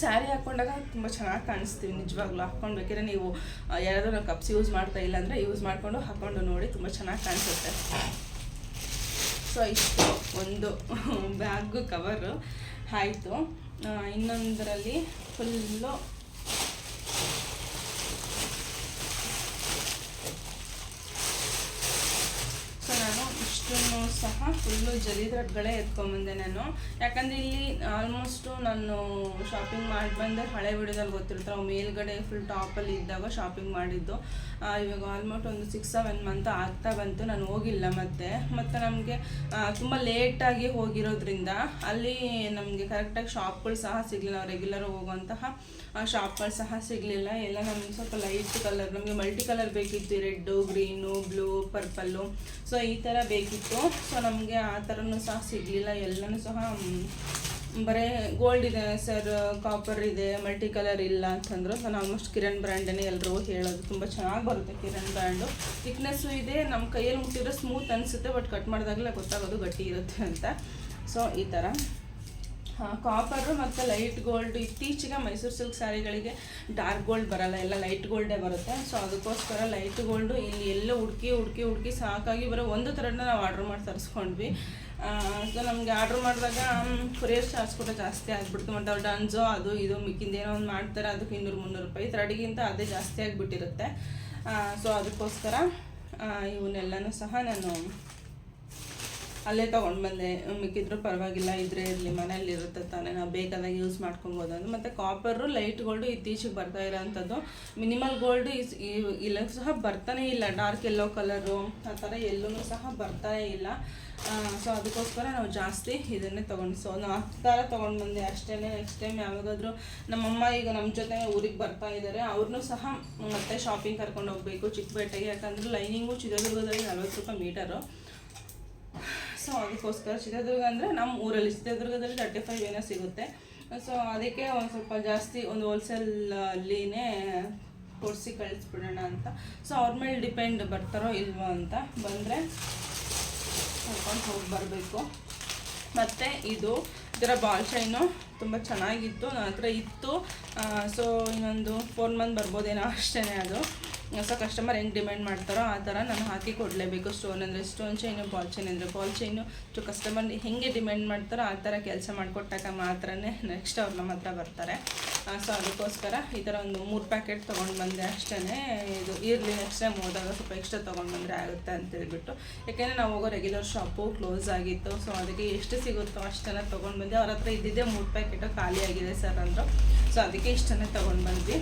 ಸ್ಯಾರಿ ಹಾಕ್ಕೊಂಡಾಗ ತುಂಬ ಚೆನ್ನಾಗಿ ಕಾಣಿಸ್ತೀವಿ ನಿಜವಾಗ್ಲೂ ಹಾಕ್ಕೊಂಡ್ಬೇಕಿದ್ರೆ ನೀವು ಯಾರಾದರೂ ಕಪ್ಸ್ ಯೂಸ್ ಮಾಡ್ತಾ ಇಲ್ಲ ಅಂದರೆ ಯೂಸ್ ಮಾಡಿಕೊಂಡು ಹಾಕ್ಕೊಂಡು ನೋಡಿ. ತುಂಬ ಚೆನ್ನಾಗಿ ಕಾಣಿಸುತ್ತೆ. ಸೊ ಇಷ್ಟು ಒಂದು ಬ್ಯಾಗು ಕವರು ಆಯಿತು. ಇನ್ನೊಂದರಲ್ಲಿ ಫುಲ್ಲು ಸೊ ನಾನು ಇಷ್ಟನ್ನು ಸಹ ಫುಲ್ಲು ಜರಿ ಥ್ರೆಡ್ಗಳೇ ಎತ್ಕೊಂಬಂದೆ ನಾನು. ಯಾಕಂದರೆ ಇಲ್ಲಿ ಆಲ್ಮೋಸ್ಟು ನಾನು ಶಾಪಿಂಗ್ ಮಾಡಿ ಬಂದೆ ಹಳೆ ವಿಡಿಯೋದಲ್ಲಿ ಗೊತ್ತಿರ್ತಾರೆ ಮೇಲ್ಗಡೆ ಫುಲ್ ಟಾಪಲ್ಲಿ ಇದ್ದಾಗ ಶಾಪಿಂಗ್ ಮಾಡಿದ್ದು. ಇವಾಗ ಆಲ್ಮೋಸ್ಟ್ ಒಂದು ಸಿಕ್ಸ್ ಸೆವೆನ್ ಮಂತ್ ಆಗ್ತಾ ಬಂತು, ನಾನು ಹೋಗಿಲ್ಲ ಮತ್ತೆ. ಮತ್ತು ನಮಗೆ ತುಂಬ ಲೇಟಾಗಿ ಹೋಗಿರೋದ್ರಿಂದ ಅಲ್ಲಿ ನಮಗೆ ಕರೆಕ್ಟಾಗಿ ಶಾಪ್ಗಳು ಸಹ ಸಿಗಲಿಲ್ಲ. ನಾವು ರೆಗ್ಯುಲರ್ ಹೋಗುವಂತಹ ಶಾಪ್ಗಳು ಸಹ ಸಿಗಲಿಲ್ಲ. ಎಲ್ಲ ನಮಗೆ ಸ್ವಲ್ಪ ಲೈಟ್ ಕಲರ್ ನಮಗೆ ಮಲ್ಟಿ ಕಲರ್ ಬೇಕಿತ್ತು. Red green blue purple so ಈ ಥರ ಬೇಕಿತ್ತು. ಸೊ ನಮಗೆ ಆ ಥರನೂ ಸಹ ಸಿಗಲಿಲ್ಲ. ಎಲ್ಲನೂ ಸಹ ಬರೀ ಗೋಲ್ಡ್ ಇದೆ ಸರ್ ಕಾಪರ್ ಇದೆ ಮಲ್ಟಿ ಕಲರ್ ಇಲ್ಲ ಅಂತಂದ್ರು ಸೊ ನಾನು ಆಲ್ಮೋಸ್ಟ್ ಕಿರಣ್ ಬ್ರ್ಯಾಂಡನ್ನೇ ಎಲ್ಲರೂ ಹೇಳೋದು ತುಂಬ ಚೆನ್ನಾಗಿ ಬರುತ್ತೆ ಕಿರಣ್ ಬ್ರ್ಯಾಂಡು ಥಿಕ್ನೆಸ್ಸು ಇದೆ ನಮ್ಮ ಕೈಯಲ್ಲಿ ಮುಟ್ಟಿದ್ರೆ ಸ್ಮೂತ್ ಅನಿಸುತ್ತೆ ಬಟ್ ಕಟ್ ಮಾಡಿದಾಗಲೇ ಗೊತ್ತಾಗೋದು ಗಟ್ಟಿ ಇರುತ್ತೆ ಅಂತ. ಸೊ ಈ ಥರ ಕಾಪರು ಮತ್ತು ಲೈಟ್ ಗೋಲ್ಡ್ ಇತ್ತೀಚೆಗೆ ಮೈಸೂರು ಸಿಲ್ಕ್ ಸ್ಯಾರಿಗಳಿಗೆ ಡಾರ್ಕ್ ಗೋಲ್ಡ್ ಬರಲ್ಲ, ಎಲ್ಲ ಲೈಟ್ ಗೋಲ್ಡೇ ಬರುತ್ತೆ. ಸೊ ಅದಕ್ಕೋಸ್ಕರ ಲೈಟ್ ಗೋಲ್ಡು ಇಲ್ಲಿ ಎಲ್ಲ ಹುಡುಕಿ ಹುಡುಕಿ ಹುಡುಕಿ ಸಾಕಾಗಿ ಬರೋ ಒಂದು ಥರನ ನಾವು ಆರ್ಡ್ರ್ ಮಾಡಿ ತರಿಸ್ಕೊಂಡ್ವಿ. ಸೊ ನಮಗೆ ಆರ್ಡ್ರ್ ಮಾಡಿದಾಗ ಕೊರಿಯರ್ ಚಾರ್ಜ್ ಕೂಡ ಜಾಸ್ತಿ ಆಗಿಬಿಡ್ತು. ಮತ್ತು ಅವ್ರು ಡನ್ಸೋ ಅದು ಇದು, ಮಿಕ್ಕಿಂದ ಏನೋ ಒಂದು ಮಾಡ್ತಾರೆ, ಅದಕ್ಕೆ ಇನ್ನೂರು ಮುನ್ನೂರು ರೂಪಾಯಿ. ಥ್ರೆಡ್ಗಿಂತ ಅದೇ ಜಾಸ್ತಿ ಆಗಿಬಿಟ್ಟಿರುತ್ತೆ. ಸೊ ಅದಕ್ಕೋಸ್ಕರ ಇವನ್ನೆಲ್ಲನೂ ಸಹ ನಾನು ಅಲ್ಲೇ ತಗೊಂಡು ಬಂದೆ. ಮಿಕ್ಕಿದ್ರು ಪರವಾಗಿಲ್ಲ, ಇದ್ರೆ ಇರಲಿ ಮನೇಲಿ ಇರುತ್ತೆ ತಾನೇ, ನಾವು ಬೇಕಾದಾಗ ಯೂಸ್ ಮಾಡ್ಕೊಬೋದು ಅಂತ. ಮತ್ತು ಕಾಪರು ಲೈಟ್ ಗೋಲ್ಡು ಇತ್ತೀಚೆಗೆ ಬರ್ತಾ ಇರೋವಂಥದ್ದು ಮಿನಿಮಲ್ ಗೋಲ್ಡು ಇಸ್ ಇಲ್ಲ ಸಹ ಬರ್ತಾನೆ ಇಲ್ಲ. ಡಾರ್ಕ್ ಎಲ್ಲೋ ಕಲರು ಆ ಥರ ಎಲ್ಲೂ ಸಹ ಬರ್ತಾನೇ ಇಲ್ಲ. ಸೊ ಅದಕ್ಕೋಸ್ಕರ ನಾವು ಜಾಸ್ತಿ ಇದನ್ನೇ ತೊಗೊಂಡು ಸೊ ನಾವು ಥರ ತೊಗೊಂಡು ಬಂದೆ. ಅಷ್ಟೇ ನೆಕ್ಸ್ಟ್ ಟೈಮ್ ಯಾವಾಗಾದರೂ ನಮ್ಮಮ್ಮ ಈಗ ನಮ್ಮ ಜೊತೆ ಊರಿಗೆ ಬರ್ತಾ ಇದ್ದಾರೆ ಅವ್ರನ್ನೂ ಸಹ ಮತ್ತೆ ಶಾಪಿಂಗ್ ಕರ್ಕೊಂಡು ಹೋಗಬೇಕು ಚಿಕ್ಕಪೇಟೆಗೆ. ಯಾಕಂದರೆ ಲೈನಿಂಗು ಚಿತ್ರದುರ್ಗದಲ್ಲಿ ನಲ್ವತ್ತು ರೂಪಾಯಿ ಮೀಟರು ಸೊ ಅದಕ್ಕೋಸ್ಕರ ಚಿತ್ರದುರ್ಗ ಅಂದರೆ ನಮ್ಮ ಊರಲ್ಲಿ ಚಿತ್ರದುರ್ಗದಲ್ಲಿ ತರ್ಟಿ ಫೈವ್ ಏನೋ ಸಿಗುತ್ತೆ. ಸೊ ಅದಕ್ಕೆ ಒಂದು ಸ್ವಲ್ಪ ಜಾಸ್ತಿ ಒಂದು ಹೋಲ್ಸೇಲಲ್ಲಿನೇ ಕೊಡಿಸಿ ಕಳಿಸ್ಬಿಡೋಣ ಅಂತ. ಸೊ ಅವ್ರ ಮೇಲೆ ಡಿಪೆಂಡ್ ಬರ್ತಾರೋ ಇಲ್ವೋ ಅಂತ ಬಂದರೆ ಕರ್ಕೊಂಡು ಹೋಗಿ ಬರಬೇಕು. ಮತ್ತು ಇದು ಇದರ ಬಾಲ್ ಶೈನು ತುಂಬ ಚೆನ್ನಾಗಿತ್ತು. ನನ್ನ ಹತ್ರ ಇತ್ತು. ಸೊ ಇನ್ನೊಂದು ಫೋರ್ ಮಂತ್ ಬರ್ಬೋದೇನೋ ಅಷ್ಟೇ ಅದು. ಸೊ ಕಸ್ಟಮರ್ ಹೆಂಗೆ ಡಿಮ್ಯಾಂಡ್ ಮಾಡ್ತಾರೋ ಆ ಥರ ನಾನು ಹಾಕಿ ಕೊಡಲೇಬೇಕು. ಸ್ಟೋನ್ ಅಂದರೆ ಸ್ಟೋನ್ ಚೈನು ಬಾಲ್ ಚೈನ್ ಅಂದರೆ ಬಾಲ್ ಚೈನು ಸೊ ಕಸ್ಟಮರ್ ಹೆಂಗೆ ಡಿಮ್ಯಾಂಡ್ ಮಾಡ್ತಾರೋ ಆ ಥರ ಕೆಲಸ ಮಾಡಿಕೊಟ್ಟಾಗ ಮಾತ್ರನೇ ನೆಕ್ಸ್ಟ್ ಅವ್ರು ನಮ್ಮ ಹತ್ರ ಬರ್ತಾರೆ ಸೊ ಅದಕ್ಕೋಸ್ಕರ ಈ ಥರ ಒಂದು ಮೂರು ಪ್ಯಾಕೆಟ್ ತೊಗೊಂಡು ಬಂದೆ ಅಷ್ಟೇ ಇದು ಇರಲಿ ನೆಕ್ಸ್ಟ್ ಟೈಮ್ ಹೋದಾಗ ಸ್ವಲ್ಪ ಎಕ್ಸ್ಟ್ರಾ ತೊಗೊಂಡು ಬಂದರೆ ಆಗುತ್ತೆ ಅಂತ ಹೇಳ್ಬಿಟ್ಟು. ಯಾಕೆಂದರೆ ನಾವು ಹೋಗೋ ರೆಗ್ಯುಲರ್ ಶಾಪು ಕ್ಲೋಸ್ ಆಗಿತ್ತು. ಸೊ ಅದಕ್ಕೆ ಎಷ್ಟು ಸಿಗುತ್ತೋ ಅಷ್ಟನ್ನು ತೊಗೊಂಡು ಬಂದೆ. ಅವ್ರ ಹತ್ರ ಇದ್ದಿದ್ದೇ ಮೂರು ಪ್ಯಾಕೆಟು ಖಾಲಿ ಆಗಿದೆ ಸರ್ ಅಂದರು. ಸೊ ಅದಕ್ಕೆ ಇಷ್ಟನ್ನೇ ತೊಗೊಂಡು ಬಂದ್ವಿ.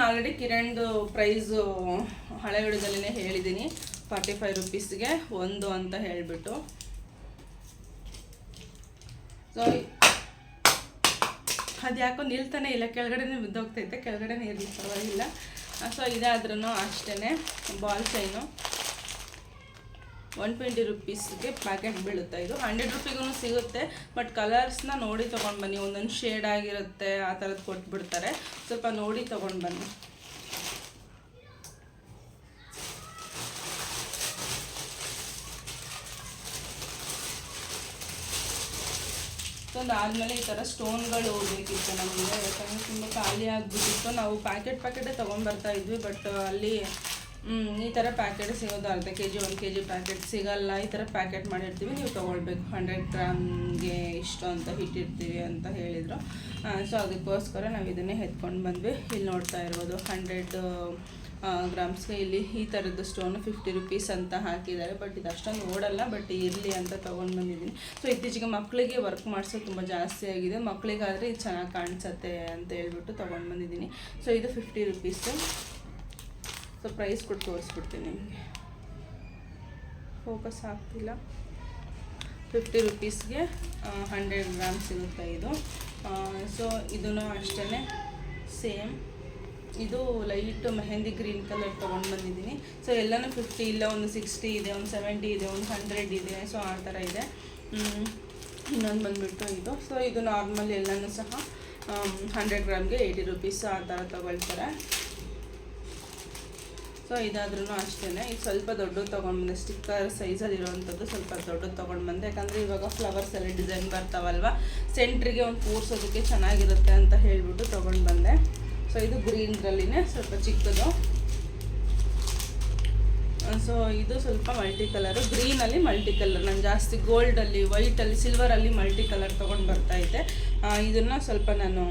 ನಾನು ಆಲ್ರೆಡಿ ಕಿರಣ್ದು ಪ್ರೈಸು ಹಳೆ ವಿಡಿಯೋದಲ್ಲೇ ಹೇಳಿದ್ದೀನಿ. ಫಾರ್ಟಿ ಫೈವ್ ರುಪೀಸ್ಗೆ ಒಂದು ಅಂತ ಹೇಳಿಬಿಟ್ಟು. ಸೊ ಅದು ಯಾಕೋ ನಿಲ್ತಾನೆ ಇಲ್ಲ. ಕೆಳಗಡೆನೇ ಬಿದ್ದೋಗ್ತೈತೆ. ಕೆಳಗಡೆನೇ ಇರಲಿ, ಪರವಾಗಿಲ್ಲ. ಸೊ ಇದಾದ್ರೂ ಅಷ್ಟೇ ಬಾಲ್ ಚೈನು ಒನ್ ಟ್ವೆಂಟಿ ರುಪೀಸ್ಗೆ ಪ್ಯಾಕೆಟ್ ಬೀಳುತ್ತೆ? ಇದು ಹಂಡ್ರೆಡ್ ರುಪಿಗೂ ಸಿಗುತ್ತೆ ಬಟ್ ಕಲರ್ಸ್ನ ನೋಡಿ ತೊಗೊಂಡು ಬನ್ನಿ. ಒಂದೊಂದು ಶೇಡ್ ಆಗಿರುತ್ತೆ, ಆ ಥರದ್ದು ಕೊಟ್ಬಿಡ್ತಾರೆ. ಸ್ವಲ್ಪ ನೋಡಿ ತೊಗೊಂಡು ಬನ್ನಿ. ಒಂದು ಆದಮೇಲೆ ಈ ಥರ ಸ್ಟೋನ್ಗಳು ಬೇಕಿತ್ತು ನಮಗೆ. ಯಾಕಂದರೆ ತುಂಬ ಖಾಲಿ ಆಗಿಬಿಟ್ಟಿತ್ತು. ನಾವು ಪ್ಯಾಕೆಟ್ ಪ್ಯಾಕೆಟೇ ತೊಗೊಂಡ್ಬರ್ತಾ ಇದ್ವಿ ಬಟ್ ಅಲ್ಲಿ ಈ ಥರ ಪ್ಯಾಕೆಟ್ ಸಿಗೋದು ಅರ್ಧ ಕೆ ಜಿ ಒಂದು ಕೆ ಜಿ ಪ್ಯಾಕೆಟ್ ಸಿಗಲ್ಲ, ಈ ಥರ ಪ್ಯಾಕೆಟ್ ಮಾಡಿರ್ತೀವಿ, ನೀವು ತೊಗೊಳ್ಬೇಕು. ಹಂಡ್ರೆಡ್ ಗ್ರಾಮ್ಗೆ ಇಷ್ಟು ಅಂತ ಇಟ್ಟಿರ್ತೀವಿ ಅಂತ ಹೇಳಿದರು. ಸೊ ಅದಕ್ಕೋಸ್ಕರ ನಾವು ಇದನ್ನೇ ಎತ್ಕೊಂಡು ಬಂದ್ವಿ. ಇಲ್ಲಿ ನೋಡ್ತಾ ಇರ್ಬೋದು ಹಂಡ್ರೆಡ್ ಗ್ರಾಮ್ಸ್ಗೆ ಇಲ್ಲಿ ಈ ಥರದ್ದು ಸ್ಟೋನು ಫಿಫ್ಟಿ ರುಪೀಸ್ ಅಂತ ಹಾಕಿದ್ದಾರೆ. ಬಟ್ ಇದು ಅಷ್ಟೊಂದು ಓಡಲ್ಲ ಬಟ್ ಇರಲಿ ಅಂತ ತೊಗೊಂಡು ಬಂದಿದ್ದೀನಿ. ಸೊ ಇತ್ತೀಚೆಗೆ ಮಕ್ಕಳಿಗೆ ವರ್ಕ್ ಮಾಡಿಸೋದು ತುಂಬ ಜಾಸ್ತಿ ಆಗಿದೆ. ಮಕ್ಕಳಿಗಾದರೆ ಇದು ಚೆನ್ನಾಗಿ ಕಾಣಿಸುತ್ತೆ ಅಂತ ಹೇಳ್ಬಿಟ್ಟು ತೊಗೊಂಡು ಬಂದಿದ್ದೀನಿ. ಸೊ ಇದು ಫಿಫ್ಟಿ ರುಪೀಸು ಸೊ ಪ್ರೈಸ್ ಕೊಟ್ಟು ತೋರಿಸ್ಬಿಡ್ತೀನಿ ನಿಮಗೆ. ಫೋಕಸ್ ಆಗ್ತಿಲ್ಲ. ಫಿಫ್ಟಿ ರುಪೀಸ್ಗೆ ಹಂಡ್ರೆಡ್ ಗ್ರಾಮ್ ಸಿಗುತ್ತೆ ಇದು. ಸೊ ಇದನ್ನು ಅಷ್ಟೇ ಸೇಮ್ ಇದು ಲೈಟ್ ಮೆಹಂದಿ ಗ್ರೀನ್ ಕಲರ್ ತೊಗೊಂಡು ಬಂದಿದ್ದೀನಿ. ಸೊ ಎಲ್ಲನೂ ಫಿಫ್ಟಿ ಇಲ್ಲ, ಒಂದು ಸಿಕ್ಸ್ಟಿ ಇದೆ, ಒಂದು ಸೆವೆಂಟಿ ಇದೆ, ಒಂದು ಹಂಡ್ರೆಡ್ ಇದೆ. ಸೊ ಆ ಥರ ಇದೆ. ಇನ್ನೊಂದು ಬಂದುಬಿಟ್ಟು ಇದು. ಸೊ ಇದು ನಾರ್ಮಲ್ ಎಲ್ಲನೂ ಸಹ ಹಂಡ್ರೆಡ್ ಗ್ರಾಮ್ಗೆ ಏಯ್ಟಿ ರುಪೀಸ್ ಆ ಥರ ತೊಗೊಳ್ತಾರೆ. ಸೊ ಇದಾದ್ರೂ ಅಷ್ಟೇ ಇದು ಸ್ವಲ್ಪ ದೊಡ್ಡದು ತೊಗೊಂಡು ಬಂದೆ ಸ್ಟಿಕ್ಕರ್ ಸೈಜಲ್ಲಿ ಇರೋವಂಥದ್ದು ಸ್ವಲ್ಪ ದೊಡ್ಡದು ತೊಗೊಂಡು ಬಂದೆ ಯಾಕಂದರೆ ಇವಾಗ ಫ್ಲವರ್ಸ್ ಎಲ್ಲ ಡಿಸೈನ್ ಬರ್ತಾವಲ್ವ? ಸೆಂಟ್ರಿಗೆ ಒಂದು ಕೂರಿಸೋದಕ್ಕೆ ಚೆನ್ನಾಗಿರುತ್ತೆ ಅಂತ ಹೇಳಿಬಿಟ್ಟು ತೊಗೊಂಡು ಬಂದೆ ಸೊ ಇದು ಗ್ರೀನ್ರಲ್ಲಿನೇ ಸ್ವಲ್ಪ ಚಿಕ್ಕದು. ಸೊ ಇದು ಸ್ವಲ್ಪ ಮಲ್ಟಿ ಕಲರು ಗ್ರೀನಲ್ಲಿ ಮಲ್ಟಿ ಕಲರ್ ನಾನು ಜಾಸ್ತಿ ಗೋಲ್ಡಲ್ಲಿ ವೈಟಲ್ಲಿ ಸಿಲ್ವರಲ್ಲಿ ಮಲ್ಟಿ ಕಲರ್ ತೊಗೊಂಡು ಬರ್ತಾ ಇದ್ದೆ ಇದನ್ನು ಸ್ವಲ್ಪ ನಾನು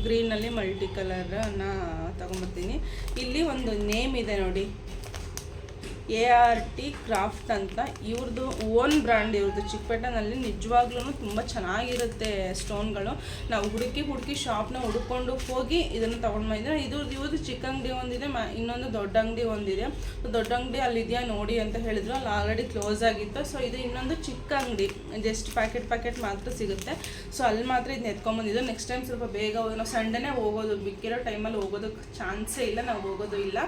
ಗ್ರೀನಲ್ಲಿ ಮಲ್ಟಿ ಕಲರನ್ನ ತೊಗೊಂಬರ್ತೀನಿ. ಇಲ್ಲಿ ಒಂದು ನೇಮ್ ಇದೆ ನೋಡಿ. ಎ ಆರ್ ಟಿ ಕ್ರಾಫ್ಟ್ ಅಂತ ಇವ್ರದ್ದು ಓನ್ ಬ್ರ್ಯಾಂಡ್ ಇವ್ರದ್ದು ಚಿಕ್ಕಪೇಟೆನಲ್ಲಿ ನಿಜವಾಗ್ಲೂ ತುಂಬ ಚೆನ್ನಾಗಿರುತ್ತೆ ಸ್ಟೋನ್ಗಳು. ನಾವು ಹುಡುಕಿ ಹುಡುಕಿ ಶಾಪ್ನ ಹುಡ್ಕೊಂಡು ಹೋಗಿ ಇದನ್ನು ತೊಗೊಂಡು ಬಂದಿದ್ದೆ ಇದ್ರದ್ದು ಇವ್ರದ್ದು ಚಿಕ್ಕ ಅಂಗಡಿ ಒಂದಿದೆ, ಮ, ಇನ್ನೊಂದು ದೊಡ್ಡ ಅಂಗಡಿ ಒಂದಿದೆ. ದೊಡ್ಡ ಅಂಗಡಿ ಅಲ್ಲಿದೆಯಾ ನೋಡಿ ಅಂತ ಹೇಳಿದ್ರು, ಅಲ್ಲಿ ಆಲ್ರೆಡಿ ಕ್ಲೋಸ್ ಆಗಿತ್ತು. ಸೊ, ಇದು ಇನ್ನೊಂದು ಚಿಕ್ಕ ಅಂಗಡಿ ಜಸ್ಟ್ ಪ್ಯಾಕೆಟ್ ಪ್ಯಾಕೆಟ್ ಮಾತ್ರ ಸಿಗುತ್ತೆ. ಸೊ, ಅಲ್ಲಿ ಮಾತ್ರ ಇದನ್ನ ಎತ್ಕೊಂಬಂದಿದ್ದು ನೆಕ್ಸ್ಟ್ ಟೈಮ್ ಸ್ವಲ್ಪ ಬೇಗ ನಾವು ಸಂಡೇನೇ ಹೋಗೋದು, ಬಿಕ್ಕಿರೋ ಟೈಮಲ್ಲಿ ಹೋಗೋದಕ್ಕೆ ಚಾನ್ಸೇ ಇಲ್ಲ, ನಾವು ಹೋಗೋದು ಇಲ್ಲ.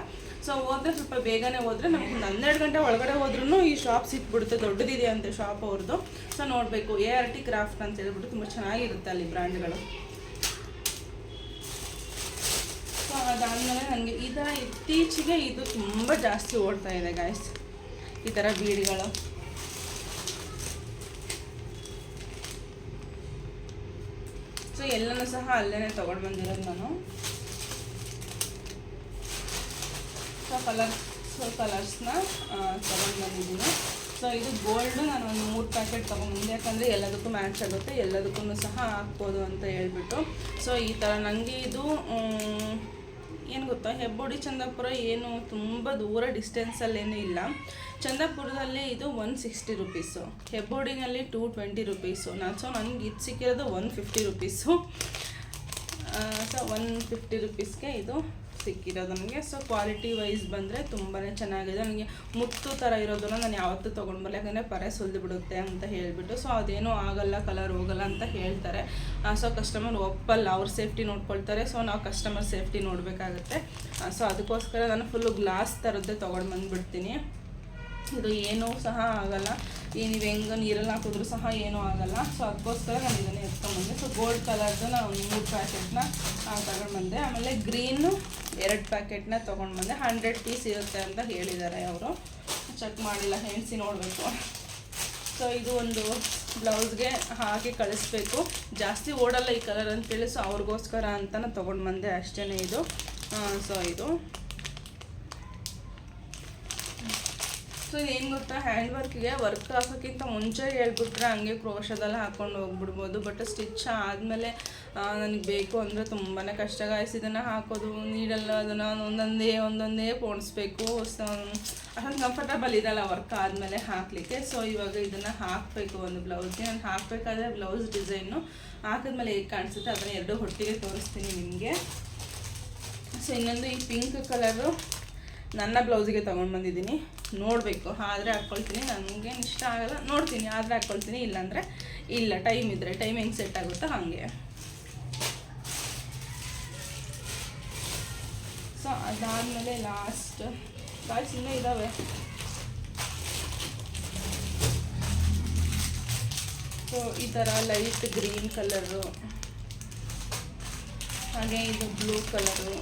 ಸೊ, ಹೋದ್ರೆ ಸ್ವಲ್ಪ ಬೇಗನೆ ಹೋದ್ರೆ ನಮ್ಗೆ ಹನ್ನೆರಡು ಗಂಟೆ ಒಳಗಡೆ ಹೋದ್ರೂ ಈ ಶಾಪ್ ಸಿಕ್ಬಿಡುತ್ತೆ, ದೊಡ್ಡದಿದೆ ಅಂತ ಶಾಪ್ ಅವ್ರದ್ದು ಸೊ ನೋಡಬೇಕು. ಎ ಆರ್ ಟಿ ಕ್ರಾಫ್ಟ್ ಅಂತ ಹೇಳ್ಬಿಟ್ಟು ತುಂಬ ಚೆನ್ನಾಗಿರುತ್ತೆ ಅಲ್ಲಿ ಬ್ರ್ಯಾಂಡ್ಗಳು. ಸೊ ಅದಾದಮೇಲೆ ನನಗೆ ಥರ ಇತ್ತೀಚೆಗೆ ಇದು ತುಂಬ ಜಾಸ್ತಿ ಓಡ್ತಾ ಇದೆ ಗಾಯ್ಸ್ ಈ ಥರ ಬೀಡ್ಗಳು. ಸೊ ಎಲ್ಲನೂ ಸಹ ಅಲ್ಲೇ ತೊಗೊಂಡು ಬಂದಿರೋದು ನಾನು. ಸೊ ಕಲರ್ಸ್ ಕಲರ್ಸ್ನ ತೊಗೊಂಡು ಬಂದಿದ್ದೀನಿ. ಸೊ ಇದು ಗೋಲ್ಡ್ ನಾನು ಒಂದು ಮೂರು ಪ್ಯಾಕೆಟ್ ತೊಗೊಂಬಂದೆ ಯಾಕಂದರೆ ಎಲ್ಲದಕ್ಕೂ ಮ್ಯಾಚ್ ಆಗುತ್ತೆ ಎಲ್ಲದಕ್ಕೂ ಸಹ ಹಾಕ್ಬೋದು ಅಂತ ಹೇಳ್ಬಿಟ್ಟು. ಸೊ ಈ ಥರ ನನಗೆ ಇದು ಏನು ಗೊತ್ತಾ? ಹೆಬ್ಬೋಡಿ ಚಂದಾಪುರ ಏನು ತುಂಬ ದೂರ ಡಿಸ್ಟೆನ್ಸಲ್ಲೇನೂ ಇಲ್ಲ. ಚಂದಾಪುರದಲ್ಲಿ ಇದು ಒನ್ ಸಿಕ್ಸ್ಟಿ ರುಪೀಸು ಹೆಬ್ಬೋಡಿನಲ್ಲಿ ಟೂ ಟ್ವೆಂಟಿ ರುಪೀಸು ನಾನು ಸೊ ನನಗೆ ಇದು ಸಿಕ್ಕಿರೋದು one fifty rupees so one fifty ರುಪೀಸ್ಗೆ ಇದು ಸಿಕ್ಕಿರೋದು ನನಗೆ ಸೊ ಕ್ವಾಲಿಟಿ ವೈಸ್ ಬಂದರೆ ತುಂಬಾ ಚೆನ್ನಾಗಿದೆ. ನನಗೆ ಮುತ್ತು ಥರ ಇರೋದನ್ನ ನಾನು ಯಾವತ್ತೂ ತೊಗೊಂಡ್ಬರಲ್ಲ ಯಾಕಂದರೆ ಪರೆ ಸುಲಿದು ಬಿಡುತ್ತೆ ಅಂತ ಹೇಳಿಬಿಟ್ಟು ಸೊ ಅದೇನೂ ಆಗಲ್ಲ ಕಲರ್ ಹೋಗಲ್ಲ ಅಂತ ಹೇಳ್ತಾರೆ. ಸೊ ಕಸ್ಟಮರ್ ಒಪ್ಪಲ್ಲ, ಅವ್ರ ಸೇಫ್ಟಿ ನೋಡ್ಕೊಳ್ತಾರೆ. ಸೊ ನಾವು ಕಸ್ಟಮರ್ ಸೇಫ್ಟಿ ನೋಡಬೇಕಾಗುತ್ತೆ. ಸೊ ಅದಕ್ಕೋಸ್ಕರ ನಾನು ಫುಲ್ಲು ಗ್ಲಾಸ್ ಥರದ್ದೇ ತೊಗೊಂಡು ಬಂದುಬಿಡ್ತೀನಿ ಇದು ಏನೂ ಸಹ ಆಗಲ್ಲ. ಈ ನೀವು ಹೆಂಗೆ ನೀರಲ್ಲಿ ಹಾಕಿದ್ರು ಸಹ ಏನೂ ಆಗಲ್ಲ. ಸೊ ಅದಕ್ಕೋಸ್ಕರ ನಾನು ಇದನ್ನು ಎತ್ಕೊಂಡ್ಬಂದೆ. ಸೊ ಗೋಲ್ಡ್ ಕಲರ್ದು ನಾನು ಮೂರು ಪ್ಯಾಕೆಟ್ನ ತಗೊಂಡ್ಬಂದೆ. ಆಮೇಲೆ ಗ್ರೀನು ಎರಡು ಪ್ಯಾಕೆಟ್ನ ತೊಗೊಂಡ್ಬಂದೆ. ಹಂಡ್ರೆಡ್ ಪೀಸ್ ಇರುತ್ತೆ ಅಂತ ಹೇಳಿದ್ದಾರೆ ಅವರು. ಚೆಕ್ ಮಾಡಿಲ್ಲ, ಹೆಣ್ಸಿ ನೋಡಬೇಕು. ಸೊ ಇದು ಒಂದು ಬ್ಲೌಸ್ಗೆ ಹಾಕಿ ಕಳಿಸ್ಬೇಕು. ಜಾಸ್ತಿ ಓಡಲ್ಲ ಈ ಕಲರ್ ಅಂತೇಳಿ ಸೊ ಅವ್ರಿಗೋಸ್ಕರ ಅಂತಲೇ ತೊಗೊಂಡು ಬಂದೆ ಅಷ್ಟೇ ಇದು ಸೊ ಇದು. ಸೊ ಏನು ಗೊತ್ತಾ? ಹ್ಯಾಂಡ್ ವರ್ಕ್ಗೆ ವರ್ಕ್ ಹಾಕೋಕ್ಕಿಂತ ಮುಂಚೆ ಹೇಳ್ಬಿಟ್ರೆ ಹಂಗೆ ಕ್ರೋಶದಲ್ಲಿ ಹಾಕ್ಕೊಂಡು ಹೋಗ್ಬಿಡ್ಬೋದು. ಬಟ್ ಸ್ಟಿಚ್ ಆದಮೇಲೆ ನನಗೆ ಬೇಕು ಅಂದರೆ ತುಂಬಾ ಕಷ್ಟ ಗಾಯ್ಸ್ ಇದನ್ನು ಹಾಕೋದು ನೀಡಲ್ಲ ಅದನ್ನು ಒಂದೊಂದೇ ಒಂದೊಂದೇ ಪೋಣಿಸ್ಬೇಕು. ಅಷ್ಟೊಂದು ಕಂಫರ್ಟಬಲ್ ಇರಲ್ಲ ವರ್ಕ್ ಆದಮೇಲೆ ಹಾಕಲಿಕ್ಕೆ. ಸೊ ಇವಾಗ ಇದನ್ನು ಹಾಕಬೇಕು ಒಂದು ಬ್ಲೌಸ್ಗೆ ನಾನು ಹಾಕಬೇಕಾದ್ರೆ ಬ್ಲೌಸ್ ಡಿಸೈನು ಹಾಕಿದ್ಮೇಲೆ ಹೇಗೆ ಕಾಣಿಸುತ್ತೆ ಅದನ್ನು ಎರಡು ಹೊಟ್ಟಿಗೆ ತೋರಿಸ್ತೀನಿ ನಿಮಗೆ. ಸೊ ಇನ್ನೊಂದು ಈ ಪಿಂಕ್ ಕಲರು ನನ್ನ ಬ್ಲೌಸಿಗೆ ತೊಗೊಂಡು ಬಂದಿದ್ದೀನಿ ನೋಡಬೇಕು. ಆದರೆ ಹಾಕ್ಕೊಳ್ತೀನಿ ನನಗೇನು ಇಷ್ಟ ಆಗಲ್ಲ. ನೋಡ್ತೀನಿ. ಆದರೆ ಹಾಕ್ಕೊಳ್ತೀನಿ ಇಲ್ಲಾಂದರೆ ಇಲ್ಲ. ಟೈಮ್ ಇದ್ದರೆ ಟೈಮ್ ಹೆಂಗೆ ಸೆಟ್ ಆಗುತ್ತೋ ಹಾಗೆ. ಸೊ ಅದಾದಮೇಲೆ ಲಾಸ್ಟ್ ಕಾಯ್ಸ್ ಇನ್ನೂ ಇದ್ದಾವೆ ಸೊ ಈ ಥರ ಲೈಟ್ ಗ್ರೀನ್ ಕಲರು ಹಾಗೆ ಇದು ಬ್ಲೂ ಕಲರು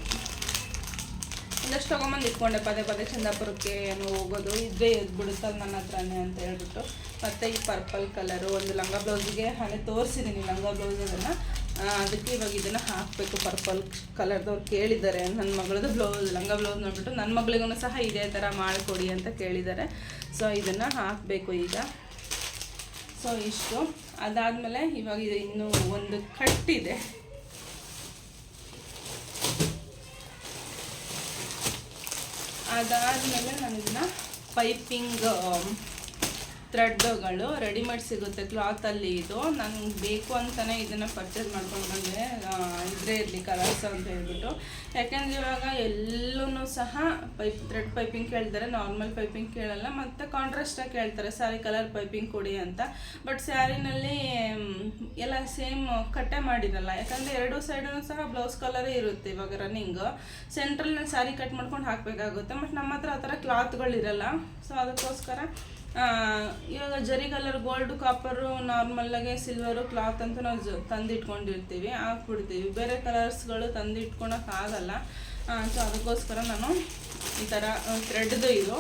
ಒಂದಷ್ಟು ತೊಗೊಂಬಂದು ಇಟ್ಕೊಂಡೆ, ಪದೇ ಪದೇ ಚಂದಾಪುರಕ್ಕೆ ಏನೋ ಹೋಗೋದು, ಇದ್ದೇ ಎದ್ದು ಬಿಡುತ್ತಲ್ಲ ನನ್ನ ಹತ್ರನೇ ಅಂತ ಹೇಳ್ಬಿಟ್ಟು. ಮತ್ತು ಈ ಪರ್ಪಲ್ ಕಲರು ಒಂದು ಲಂಗ ಬ್ಲೌಸಿಗೆ ಹಾಗೆ ತೋರಿಸಿದ್ದೀನಿ ಲಂಗ ಬ್ಲೌಸ್ ಅದನ್ನು. ಅದಕ್ಕೆ ಇವಾಗ ಇದನ್ನು ಹಾಕಬೇಕು ಪರ್ಪಲ್ ಕಲರ್ದವ್ರು ಕೇಳಿದ್ದಾರೆ. ನನ್ನ ಮಗಳದ್ದು ಬ್ಲೌಸ್ ಲಂಗ ಬ್ಲೌಸ್ ನೋಡ್ಬಿಟ್ಟು ನನ್ನ ಮಗಳಿಗೂ ಸಹ ಇದೇ ಥರ ಮಾಡಿಕೊಡಿ ಅಂತ ಕೇಳಿದ್ದಾರೆ. ಸೊ ಇದನ್ನು ಹಾಕಬೇಕು ಈಗ. ಸೊ ಇಷ್ಟು. ಅದಾದಮೇಲೆ ಇವಾಗ ಇದು ಇನ್ನೂ ಒಂದು ಕಟ್ಟಿದೆ ಅದಾದಮೇಲೆ ನಾನು ಇದನ್ನ ಪೈಪಿಂಗ್ ಥ್ರೆಡ್ಗಳು ರೆಡಿಮೇಡ್ ಸಿಗುತ್ತೆ ಕ್ಲಾತಲ್ಲಿ ಇದು. ನನಗೆ ಬೇಕು ಅಂತಲೇ ಇದನ್ನು ಪರ್ಚೇಸ್ ಮಾಡ್ಕೊಂಡು ಬಂದೆ. ಇದ್ರೆ ಇರಲಿ ಕಲರ್ಸ್ ಅಂತ ಹೇಳ್ಬಿಟ್ಟು. ಯಾಕೆಂದರೆ ಇವಾಗ ಎಲ್ಲೂ ಸಹ ಪೈಪ್ ಥ್ರೆಡ್ ಪೈಪಿಂಗ್ ಕೇಳ್ತಾರೆ. ನಾರ್ಮಲ್ ಪೈಪಿಂಗ್ ಕೇಳಲ್ಲ, ಮತ್ತು ಕಾಂಟ್ರಾಸ್ಟಾಗಿ ಕೇಳ್ತಾರೆ. ಸ್ಯಾರಿ ಕಲರ್ ಪೈಪಿಂಗ್ ಕೊಡಿ ಅಂತ. ಬಟ್ ಸ್ಯಾರಿನಲ್ಲಿ ಎಲ್ಲ ಸೇಮ್ ಕಟ್ಟೆ ಮಾಡಿರಲ್ಲ. ಯಾಕಂದರೆ ಎರಡು ಸೈಡೂ ಸಹ ಬ್ಲೌಸ್ ಕಲರೇ ಇರುತ್ತೆ ಇವಾಗ ರನ್ನಿಂಗ್ ಸೆಂಟ್ರಲ್ಲಿ ಸ್ಯಾರಿ ಕಟ್ ಮಾಡ್ಕೊಂಡು ಹಾಕಬೇಕಾಗುತ್ತೆ. ಬಟ್ ನಮ್ಮ ಹತ್ರ ಆ ಥರ ಕ್ಲಾತ್ಗಳಿರಲ್ಲ ಸೊ ಅದಕ್ಕೋಸ್ಕರ ಇವಾಗ ಜರಿ ಕಲರ್ ಗೋಲ್ಡ್ ಕಾಪರು ನಾರ್ಮಲ್ಲಾಗೆ ಸಿಲ್ವರು ಕ್ಲಾತ್ ಅಂತ ನಾವು ಜ, ತಂದಿಟ್ಕೊಂಡಿರ್ತೀವಿ, ಹಾಕ್ಬಿಡ್ತೀವಿ. ಬೇರೆ ಕಲರ್ಸ್ಗಳು ತಂದಿಟ್ಕೊಳಕ್ಕಾಗಲ್ಲ ಸೊ ಅದಕ್ಕೋಸ್ಕರ ನಾನು ಈ ಥರ ಥ್ರೆಡ್ದು ಇದು.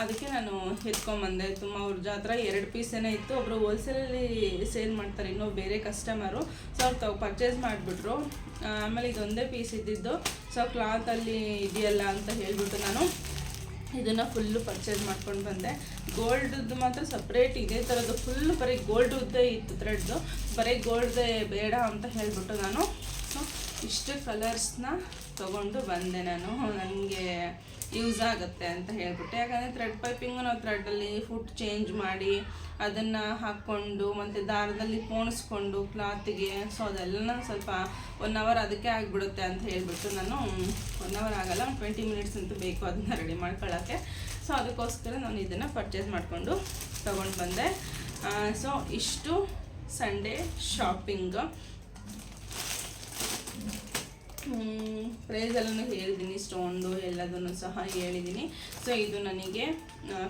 ಅದಕ್ಕೆ ನಾನು ಎತ್ಕೊಂಬಂದೆ. ತುಂಬ ಅವ್ರ ಜಾತ್ರ ಎರಡು ಪೀಸೇನೇ ಇತ್ತು. ಒಬ್ಬರು ಹೋಲ್ಸೇಲಲ್ಲಿ ಸೇಲ್ ಮಾಡ್ತಾರೆ ಇನ್ನೂ ಬೇರೆ ಕಸ್ಟಮರು ಸೊ ಅವ್ರು ತಾವು ಪರ್ಚೇಸ್ ಮಾಡಿಬಿಟ್ರು. ಆಮೇಲೆ ಇದೊಂದೇ ಪೀಸ್ ಇದ್ದಿದ್ದು. ಸೊ ಕ್ಲಾತಲ್ಲಿ ಇದೆಯಲ್ಲ ಅಂತ ಹೇಳ್ಬಿಟ್ಟು ನಾನು ಇದನ್ನು ಫುಲ್ಲು ಪರ್ಚೇಸ್ ಮಾಡ್ಕೊಂಡು ಬಂದೆ. ಗೋಲ್ಡದ್ದು ಮಾತ್ರ ಸಪ್ರೇಟ್ ಇದೇ ಥರದ್ದು ಫುಲ್ಲು ಬರೀ ಗೋಲ್ಡ್ ಉದ್ದೇ ಇತ್ತು ಥ್ರೆಡ್ದು ಬರೀ ಗೋಲ್ಡ್ದೇ ಬೇಡ ಅಂತ ಹೇಳಿಬಿಟ್ಟು ನಾನು ಇಷ್ಟು ಕಲರ್ಸ್ನ ತೊಗೊಂಡು ಬಂದೆ ನಾನು. ನನಗೆ ಯೂಸ್ ಆಗುತ್ತೆ ಅಂತ ಹೇಳ್ಬಿಟ್ಟು. ಯಾಕಂದರೆ ಥ್ರೆಡ್ ಪೈಪಿಂಗು ನಾವು ಥ್ರೆಡಲ್ಲಿ ಫುಟ್ ಚೇಂಜ್ ಮಾಡಿ ಅದನ್ನು ಹಾಕ್ಕೊಂಡು ಮತ್ತು ದಾರದಲ್ಲಿ ಪೋಣಿಸ್ಕೊಂಡು ಕ್ಲಾತಿಗೆ ಸೊ ಅದೆಲ್ಲ ಸ್ವಲ್ಪ ಒನ್ ಅವರ್ ಅದಕ್ಕೆ ಆಗಿಬಿಡುತ್ತೆ ಅಂತ ಹೇಳ್ಬಿಟ್ಟು ನಾನು ಒನ್ ಅವರ್ ಆಗಲ್ಲ ಟ್ವೆಂಟಿ ಮಿನಿಟ್ಸ್ ಅಂತೂ ಬೇಕು ಅದನ್ನ ರೆಡಿ ಮಾಡ್ಕೊಳ್ಳೋಕ್ಕೆ ಸೊ ಅದಕ್ಕೋಸ್ಕರ ನಾನು ಇದನ್ನು ಪರ್ಚೇಸ್ ಮಾಡಿಕೊಂಡು ತೊಗೊಂಡು ಬಂದೆ. ಸೊ ಇಷ್ಟು ಸಂಡೇ ಶಾಪಿಂಗ್ ಪ್ರೈಸ್ ಎಲ್ಲನೂ ಹೇಳಿದ್ದೀನಿ, ಸ್ಟೋನ್ದು ಎಲ್ಲದನ್ನು ಸಹ ಹೇಳಿದ್ದೀನಿ. ಸೊ ಇದು ನನಗೆ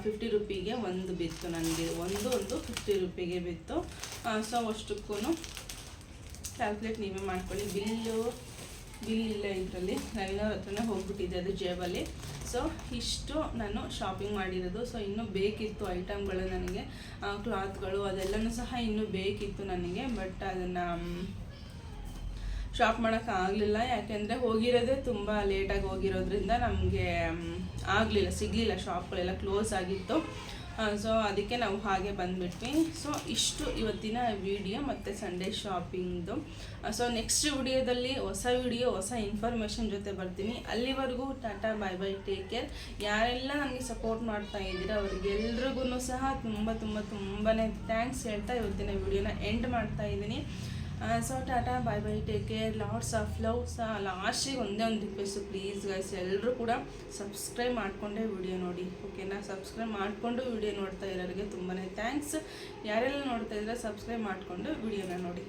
ಫಿಫ್ಟಿ ರುಪಿಗೆ ಒಂದು ಬಿತ್ತು ನನಗೆ. ಒಂದು ಒಂದು ಫಿಫ್ಟಿ ರುಪಿಗೆ ಬಿತ್ತು. ಸೊ ಅಷ್ಟಕ್ಕೂ ಕ್ಯಾಲ್ಕುಲೇಟ್ ನೀವೇ ಮಾಡ್ಕೊಳ್ಳಿ. ಬಿಲ್ಲು, ಬಿಲ್ ಇಲ್ಲ ಇದರಲ್ಲಿ. ನವೀನವ್ರ ಹತ್ರನೇ ಹೋಗ್ಬಿಟ್ಟಿದೆ ಅದು ಜೇಬಲ್ಲಿ. ಸೊ ಇಷ್ಟು ನಾನು ಶಾಪಿಂಗ್ ಮಾಡಿರೋದು. ಸೊ ಇನ್ನೂ ಬೇಕಿತ್ತು ಐಟಮ್ಗಳು ನನಗೆ. ಕ್ಲಾತ್ಗಳು ಅದೆಲ್ಲನೂ ಸಹ ಇನ್ನೂ ಬೇಕಿತ್ತು ನನಗೆ. ಬಟ್ ಅದನ್ನು ಶಾಪ್ ಮಾಡೋಕ್ಕಾಗಲಿಲ್ಲ ಯಾಕೆಂದರೆ ಹೋಗಿರೋದೇ ತುಂಬ ಲೇಟಾಗಿ ಹೋಗಿರೋದ್ರಿಂದ ನಮಗೆ ಆಗಲಿಲ್ಲ, ಸಿಗಲಿಲ್ಲ ಶಾಪ್ಗಳೆಲ್ಲ ಕ್ಲೋಸ್ ಆಗಿತ್ತು. ಸೊ ಅದಕ್ಕೆ ನಾವು ಹಾಗೆ ಬಂದುಬಿಟ್ವಿ. ಸೊ ಇಷ್ಟು ಇವತ್ತಿನ ವಿಡಿಯೋ ಮತ್ತು ಸಂಡೇ ಶಾಪಿಂಗ್ದು ಸೊ ನೆಕ್ಸ್ಟ್ ವಿಡಿಯೋದಲ್ಲಿ ಹೊಸ ವಿಡಿಯೋ ಹೊಸ ಇನ್ಫಾರ್ಮೇಷನ್ ಜೊತೆ ಬರ್ತೀನಿ. ಅಲ್ಲಿವರೆಗೂ tata bye bye take care ಯಾರೆಲ್ಲ ನನಗೆ ಸಪೋರ್ಟ್ ಮಾಡ್ತಾ ಇದ್ದೀರಾ ಅವ್ರಿಗೆಲ್ರಿಗೂ ಸಹ ತುಂಬ ತುಂಬ ತುಂಬಾ ಥ್ಯಾಂಕ್ಸ್ ಹೇಳ್ತಾ ಇವತ್ತಿನ ವಿಡಿಯೋನ ಎಂಡ್ ಮಾಡ್ತಾ ಇದ್ದೀನಿ. So tata bye bye take care lots of love ಸ ಲಾಸ್ಟಿಗೆ ಒಂದೇ ಒಂದು ರಿಕ್ವೆಸ್ಟು ಪ್ಲೀಸ್ ಗೈಸ್ ಎಲ್ಲರೂ ಕೂಡ ಸಬ್ಸ್ಕ್ರೈಬ್ ಮಾಡಿಕೊಂಡೇ ವಿಡಿಯೋ ನೋಡಿ. ಓಕೆನಾ ಸಬ್ಸ್ಕ್ರೈಬ್ ಮಾಡಿಕೊಂಡು ವಿಡಿಯೋ ನೋಡ್ತಾ ಇರೋರಿಗೆ ತುಂಬಾ ಥ್ಯಾಂಕ್ಸ್ ಯಾರೆಲ್ಲ ನೋಡ್ತಾ ಇದ್ರೆ ಸಬ್ಸ್ಕ್ರೈಬ್ ಮಾಡಿಕೊಂಡು ವಿಡಿಯೋನ ನೋಡಿ.